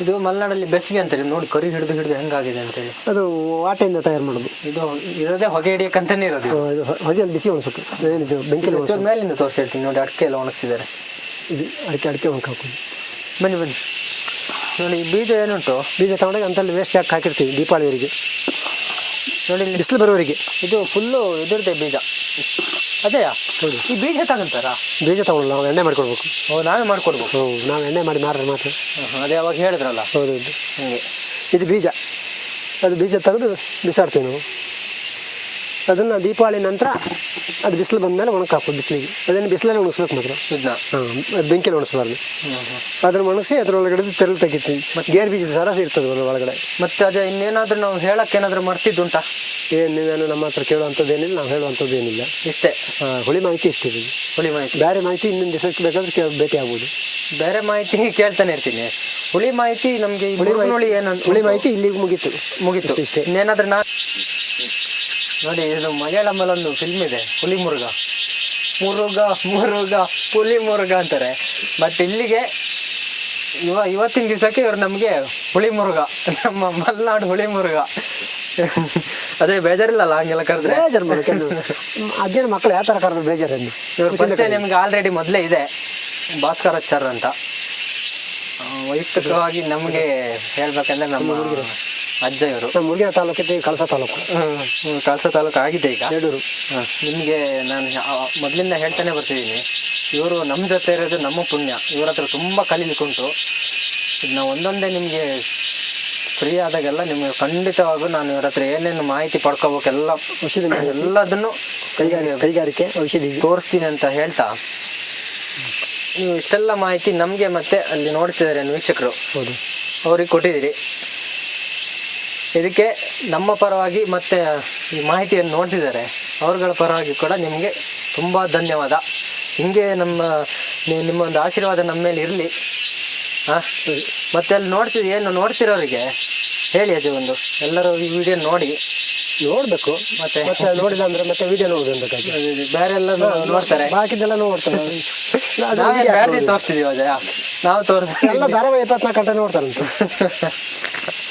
ಇದು ಮಲೆನಾಡಲ್ಲಿ ಬೆಸ್ಗೆ ಅಂತಾರೆ ನೋಡಿ ಕರಿ ಹಿಡಿದು ಹಿಡಿದು ಹೆಂಗಾಗಿದೆ ಅಂತೇಳಿ. ಅದು ವಾಟೆಯಿಂದ ತಯಾರು ಮಾಡೋದು. ಇದು ಇರೋದೇ ಹೊಗೆ ಹಿಡಿಯಕ್ಕಂತಾನೆ ಇರೋದು. ಆ, ಇದು ಹೊ- ಹೊಗೆಯಲ್ಲಿ ಬಿಸಿ ಏನಿದು ಬೆಂಕಿಲಿ ಒಣಸು ಇದ್ರ ಮೇಲಿಂದ ತೋರಿಸಿರ್ತೀನಿ ಹೇಳ್ತೀನಿ ನೋಡಿ ಅಡಿಕೆ ಎಲ್ಲ ಒಣಗಿಸಿದ್ದಾರೆ. ಇದು ಅಡಿಕೆ ಅಡಿಕೆ ಒಣಗಿ ಹಾಕೋದು. ಬನ್ನಿ ಬನ್ನಿ. ನೋಡಿ ಈ ಬೀಜ ಏನುಂಟು? ಬೀಜ ತಗೊಂಡಾಗ ಅಂತಲ್ಲಿ ವೇಸ್ಟ್ ಹಾಕಿ ಹಾಕಿರ್ತೀವಿ ದೀಪಾವಳಿವರೆಗೆ ನೋಡಿ ಇಲ್ಲಿ ಬಿಸಿಲು ಬರೋರಿಗೆ ಇದು ಫುಲ್ಲು ಇದಿರುತ್ತೆ ಬೀಜ. ಅದೇಯಾ? ಹೌದು. ಈ ಬೀಜ ತಗೊಂತಾರ? ಬೀಜ ತಗೊಳ್ಳಲ್ಲ ನಾವು ಎಣ್ಣೆ ಮಾಡ್ಕೊಡ್ಬೇಕು ಓ ನಾವೇ ಮಾಡ್ಕೊಡ್ಬೇಕು. ಹ್ಞೂ ನಾವು ಎಣ್ಣೆ ಮಾಡಿ ಮಾರ್ರೆ ಮಾತ್ರ. ಅದೇ ಅವಾಗ ಹೇಳಿದ್ರಲ್ಲ. ಹೌದು ಹೌದು. ಹಂಗೆ. ಇದು ಬೀಜ. ಅದು ಬೀಜ ತೆಗೆದು ಬಿಸಾಡ್ತೀವಿ ನಾವು. ಅದನ್ನು ದೀಪಾವಳಿ ನಂತರ ಅದು ಬಿಸಿಲು ಬಂದಮೇಲೆ ಒಣಗಿ ಹಾಕೋದು ಬಿಸಿಲಿಗೆ. ಅದನ್ನು ಬಿಸಿಲಲ್ಲಿ ಒಣಗಿಸ್ಬೇಕು ಮಾತ್ರ ಹಾಂ ಅದು ಬೆಂಕಿಲಿ ಒಣಗಿಸ್ಬಾರ್ದು. ಅದನ್ನು ಒಣಗಿಸಿ ಅದರೊಳಗಡೆ ತೆರಳು ತೆಗಿತೀವಿ. ಗೇರ್ ಬೀಜದ ಸರಸ ಇರ್ತದೆ ಅದ್ರ ಒಳಗಡೆ. ಮತ್ತೆ ಅದೇ ಇನ್ನೇನಾದರೂ ನಾವು ಹೇಳಕ್ಕೆ ಏನಾದರೂ ಮಾಡ್ತಿದ್ದುಂಟಾ ಏನು ನೀವೇನು ನಮ್ಮ ಹತ್ರ ಕೇಳುವಂಥದ್ದೇನಿಲ್ಲ ನಾವು ಹೇಳುವಂಥದ್ದು ಏನಿಲ್ಲ ಇಷ್ಟೇ ಹುಳಿ ಮಾಹಿತಿ ಇಷ್ಟಿದೆ ಹುಳಿ ಮಾಹಿತಿ. ಬೇರೆ ಮಾಹಿತಿ ಇನ್ನೊಂದು ದಿವಸಕ್ಕೆ ಬೇಕಾದ್ರೆ ಕೇಳಿ ಭೇಟಿ ಆಗ್ಬೋದು ಬೇರೆ ಮಾಹಿತಿ ಕೇಳ್ತಾನೆ ಇರ್ತೀನಿ. ಹುಳಿ ಮಾಹಿತಿ ನಮಗೆ ಹುಳಿ ಏನು ಹುಳಿ ಮಾಹಿತಿ ಇಲ್ಲಿಗೆ ಮುಗೀತು. ಮುಗೀತು. ಇಷ್ಟೇ. ಇನ್ನೇನಾದರೂ ನಾ ನೋಡಿ ಇದು ಮಲಯಾಳಮಲ್ಲಿ ಒಂದು ಫಿಲ್ಮ್ ಇದೆ ಹುಲಿ ಮುರುಗ ಮುರುಗ ಮುರುಗ ಹುಲಿ ಮುರುಗ ಅಂತಾರೆ. ಬಟ್ ಇಲ್ಲಿಗೆ ಇವ ಇವತ್ತಿನ ದಿವಸಕ್ಕೆ ಇವ್ರು ನಮಗೆ ಹುಳಿ ಮುರುಗ ನಮ್ಮ ಮಲೆನಾಡು ಹುಳಿ ಮುರುಗ ಅದೇ ಬೇಜಾರಿಲ್ಲಲ್ಲ ಹಂಗೆಲ್ಲ ಕರೆದ್ರೆ? ಬೇಜಾರು ಅಜ್ಜನ ಮಕ್ಕಳು ಯಾವ ಥರ ಕರೆದ್ರು ಬೇಜಾರಲ್ಲಿ ಇವರು ಪರಿಚಯ ನಿಮ್ಗೆ ಆಲ್ರೆಡಿ ಮೊದಲೇ ಇದೆ ಭಾಸ್ಕರಾಚಾರ್ಯ ಅಂತ. ವೈಯಕ್ತಿಕವಾಗಿ ನಮಗೆ ಹೇಳ್ಬೇಕಂದ್ರೆ ನಮ್ಮ ಅಜ್ಜ ಇವರು ಮುರುಗಿನ ತಾಲೂಕಿದ್ದು ಕಳಸ ತಾಲೂಕು. ಕಳಸ ತಾಲೂಕು ಆಗಿದೆ ಈಗ. ಹೇಳೂರು ನಿಮಗೆ ನಾನು ಮೊದಲಿಂದ ಹೇಳ್ತಾನೆ ಬರ್ತಿದ್ದೀನಿ. ಇವರು ನಮ್ಮ ಜೊತೆ ಇರೋದು ನಮ್ಮ ಪುಣ್ಯ. ಇವ್ರ ಹತ್ರ ತುಂಬ ಕಲೀಲಿಕ್ಕುಂಟು. ಇದನ್ನ ಒಂದೊಂದೇ ನಿಮಗೆ ಫ್ರೀ ಆದಾಗೆಲ್ಲ ನಿಮಗೆ ಖಂಡಿತವಾಗೂ ನಾನು ಇವ್ರ ಹತ್ರ ಏನೇನು ಮಾಹಿತಿ ಪಡ್ಕೋಬೇಕೆಲ್ಲ ಔಷಧಿ ಎಲ್ಲದನ್ನು ಕೈಗಾರಿಕೆ ಕೈಗಾರಿಕೆ ಔಷಧಿ. ತೋರಿಸ್ತೀನಿ ಅಂತ ಹೇಳ್ತಾ. ನೀವು ಇಷ್ಟೆಲ್ಲ ಮಾಹಿತಿ ನಮಗೆ ಮತ್ತೆ ಅಲ್ಲಿ ನೋಡ್ತಿದ್ದಾರೆ ವೀಕ್ಷಕರು. ಹೌದು. ಅವ್ರಿಗೆ ಕೊಟ್ಟಿದ್ದೀರಿ. ಇದಕ್ಕೆ ನಮ್ಮ ಪರವಾಗಿ ಮತ್ತೆ ಈ ಮಾಹಿತಿಯನ್ನು ನೋಡ್ತಿದ್ದಾರೆ. ಅವರುಗಳ ಪರವಾಗಿ ಕೂಡ ನಿಮಗೆ ತುಂಬ ಧನ್ಯವಾದ. ಹಿಂಗೆ ನಮ್ಮ ನಿಮ್ಮ ಒಂದು ಆಶೀರ್ವಾದ ನಮ್ಮ ಮೇಲೆ ಇರಲಿ. ಹಾಂ ಮತ್ತೆ ಅಲ್ಲಿ ನೋಡ್ತಿದ್ದು ಏನು ನೋಡ್ತಿರೋರಿಗೆ ಹೇಳಿ ಅದು ಒಂದು. ಎಲ್ಲರೂ ಈ ವಿಡಿಯೋ ನೋಡಿ ನೋಡಬೇಕು ಮತ್ತೆ ಮತ್ತೆ ನೋಡಿಲ್ಲ ಅಂದ್ರೆ ಮತ್ತೆ ವಿಡಿಯೋ ನೋಡುದು ಬೇರೆ ಎಲ್ಲ ನೋಡ್ತಾರೆ. ಬಾಕಿದೆಲ್ಲ ನೋಡ್ತಾರೆ. ತೋರಿಸ್ತಿದೀವಿ ನಾವು ತೋರಿಸ್ತೀವಿ ಎಲ್ಲ ಧಾರಾವಾಹಿ ಇಪ್ಪತ್ನಾಲ್ಕು ಗಂಟೆ ನೋಡ್ತಾರಂತೆ.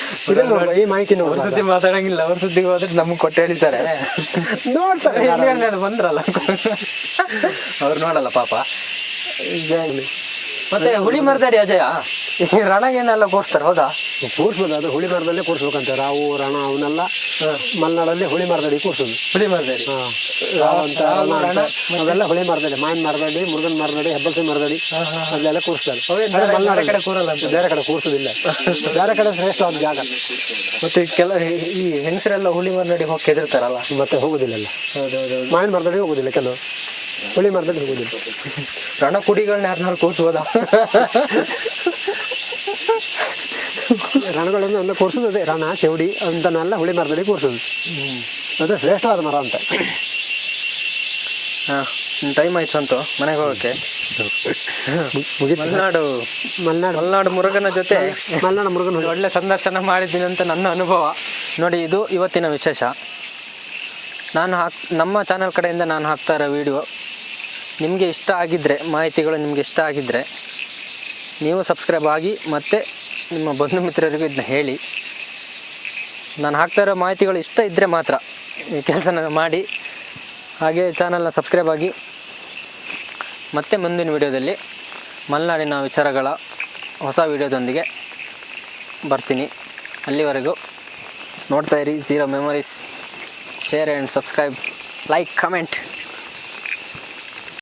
ಈ ಮಾಹಿತಿ ಅವ್ರ ಸುದ್ದಿ ಮಾತಾಡಂಗಿಲ್ಲ ಅವ್ರ ಸುದ್ದಿಗೆ ಹೋದ್ರೆ ನಮ್ಗೆ ಕೊಟ್ಟು ಹೇಳಿದ್ದಾರೆ. ನೋಡ್ತಾರೆ ಅದು ಬಂದ್ರಲ್ಲ. ಅವ್ರು ನೋಡಲ್ಲ ಪಾಪ. ಈಗ ಮತ್ತೆ ಹುಳಿ ಮರ್ದಾಡಿ ಅಜಯ? ಈ ರಣಗೇನೆಲ್ಲ ಕೂರಿಸ್ತಾರೆ ಹೌದಾ? ಕೂರ್ಸ್ಬೋದು ಅದು ಹುಳಿ ಮರದಲ್ಲೇ ಕೂರ್ಸ್ಬೇಕಂತೆ. ರಾವು ರಣ ಅವನ್ನೆಲ್ಲ ಮಲೆನಾಡಲ್ಲಿ ಹುಳಿ ಮರದಡಿ ಕೂರ್ಸೋದು. ಹುಳಿ ಮರದಡಿ. ಹಾ. ರಾವ್ ಅಂತ. ಅದೆಲ್ಲ ಅವೆಲ್ಲ ಹುಳಿ ಮರದಡಿ ಮಾವಿನ ಮರದಡಿ ಮುರುಗನ್ ಮರದಡಿ ಹೆಬ್ಬಲ್ಸಿ ಮರದಡಿ ಅದೆಲ್ಲ ಕೂರಿಸ್ತಾರೆ. ಬೇರೆ- ಕಡೆ ಕೂರಲ್ಲ ಅಂತ? ಬೇರೆ ಕಡೆ ಕೂರಿಸೋದಿಲ್ಲ. ಬೇರೆ ಕಡೆ ಶ್ರೇಷ್ಠವಾದ ಜಾಗ. ಮತ್ತೆ ಕೆಲ ಈ ಹೆಂಗಸರೆಲ್ಲ ಹುಳಿ ಮರದಡಿ ಹೋಗಿ ಕೆದಿರ್ತಾರಲ್ಲ ಮತ್ತೆ ಹೋಗೋದಿಲ್ಲ ಮಾವಿನ ಮರದಡಿ ಹೋಗೋದಿಲ್ಲ ಕೆಲವು. ಹುಳಿ ಮರದಲ್ಲಿ ಹೋಗೋದಿಲ್ಲ. ರಣ ಕುಡಿಗಳನ್ನ ಯಾರನ್ನಾರು ಕೂರಿಸ್ಬೋದಾ? ರಣಗಳನ್ನು ಅಂದ್ರೆ ಕೂರ್ಸೋದು ಅದೇ ರಣ ಚೌಡಿ ಅಂತನೆಲ್ಲ ಹುಳಿ ಮರದಲ್ಲಿ ಕೂರಿಸೋದು. ಅದು ಶ್ರೇಷ್ಠವಾದ ಮರ ಅಂತ. ಹಾಂ ಟೈಮ್ ಆಯ್ತು ಅಂತು ಮನೆಗೆ ಹೋಗೋಕ್ಕೆ. ಮಲೆನಾಡು ಮಲೆನಾಡು. ಮಲೆನಾಡು ಮುರುಗನ ಜೊತೆ ಮಲೆನಾಡು ಮುರುಗನ್ ಒಳ್ಳೆ ಸಂದರ್ಶನ ಮಾಡಿದ್ದೀನಿ ಅಂತ ನನ್ನ ಅನುಭವ. ನೋಡಿ ಇದು ಇವತ್ತಿನ ವಿಶೇಷ. ನಾನು ಹಾಕ್ ನಮ್ಮ ಚಾನಲ್ ಕಡೆಯಿಂದ ನಾನು ಹಾಕ್ತಾ ಇರೋ ವಿಡಿಯೋ ನಿಮಗೆ ಇಷ್ಟ ಆಗಿದ್ದರೆ ಮಾಹಿತಿಗಳು ನಿಮಗೆ ಇಷ್ಟ ಆಗಿದ್ದರೆ ನೀವು ಸಬ್ಸ್ಕ್ರೈಬ್ ಆಗಿ ಮತ್ತು ನಿಮ್ಮ ಬಂಧು ಮಿತ್ರರಿಗೂ ಇದನ್ನ ಹೇಳಿ. ನಾನು ಹಾಕ್ತಾ ಇರೋ ಮಾಹಿತಿಗಳು ಇಷ್ಟ ಇದ್ದರೆ ಮಾತ್ರ ಈ ಕೆಲಸನ ಮಾಡಿ. ಹಾಗೆ ಚಾನಲ್ನ ಸಬ್ಸ್ಕ್ರೈಬ್ ಆಗಿ. ಮತ್ತೆ ಮುಂದಿನ ವಿಡಿಯೋದಲ್ಲಿ ಮಲೆನಾಡಿನ ವಿಚಾರಗಳ ಹೊಸ ವಿಡಿಯೋದೊಂದಿಗೆ ಬರ್ತೀನಿ. ಅಲ್ಲಿವರೆಗೂ ನೋಡ್ತಾ ಇರಿ zero memories share and subscribe like comment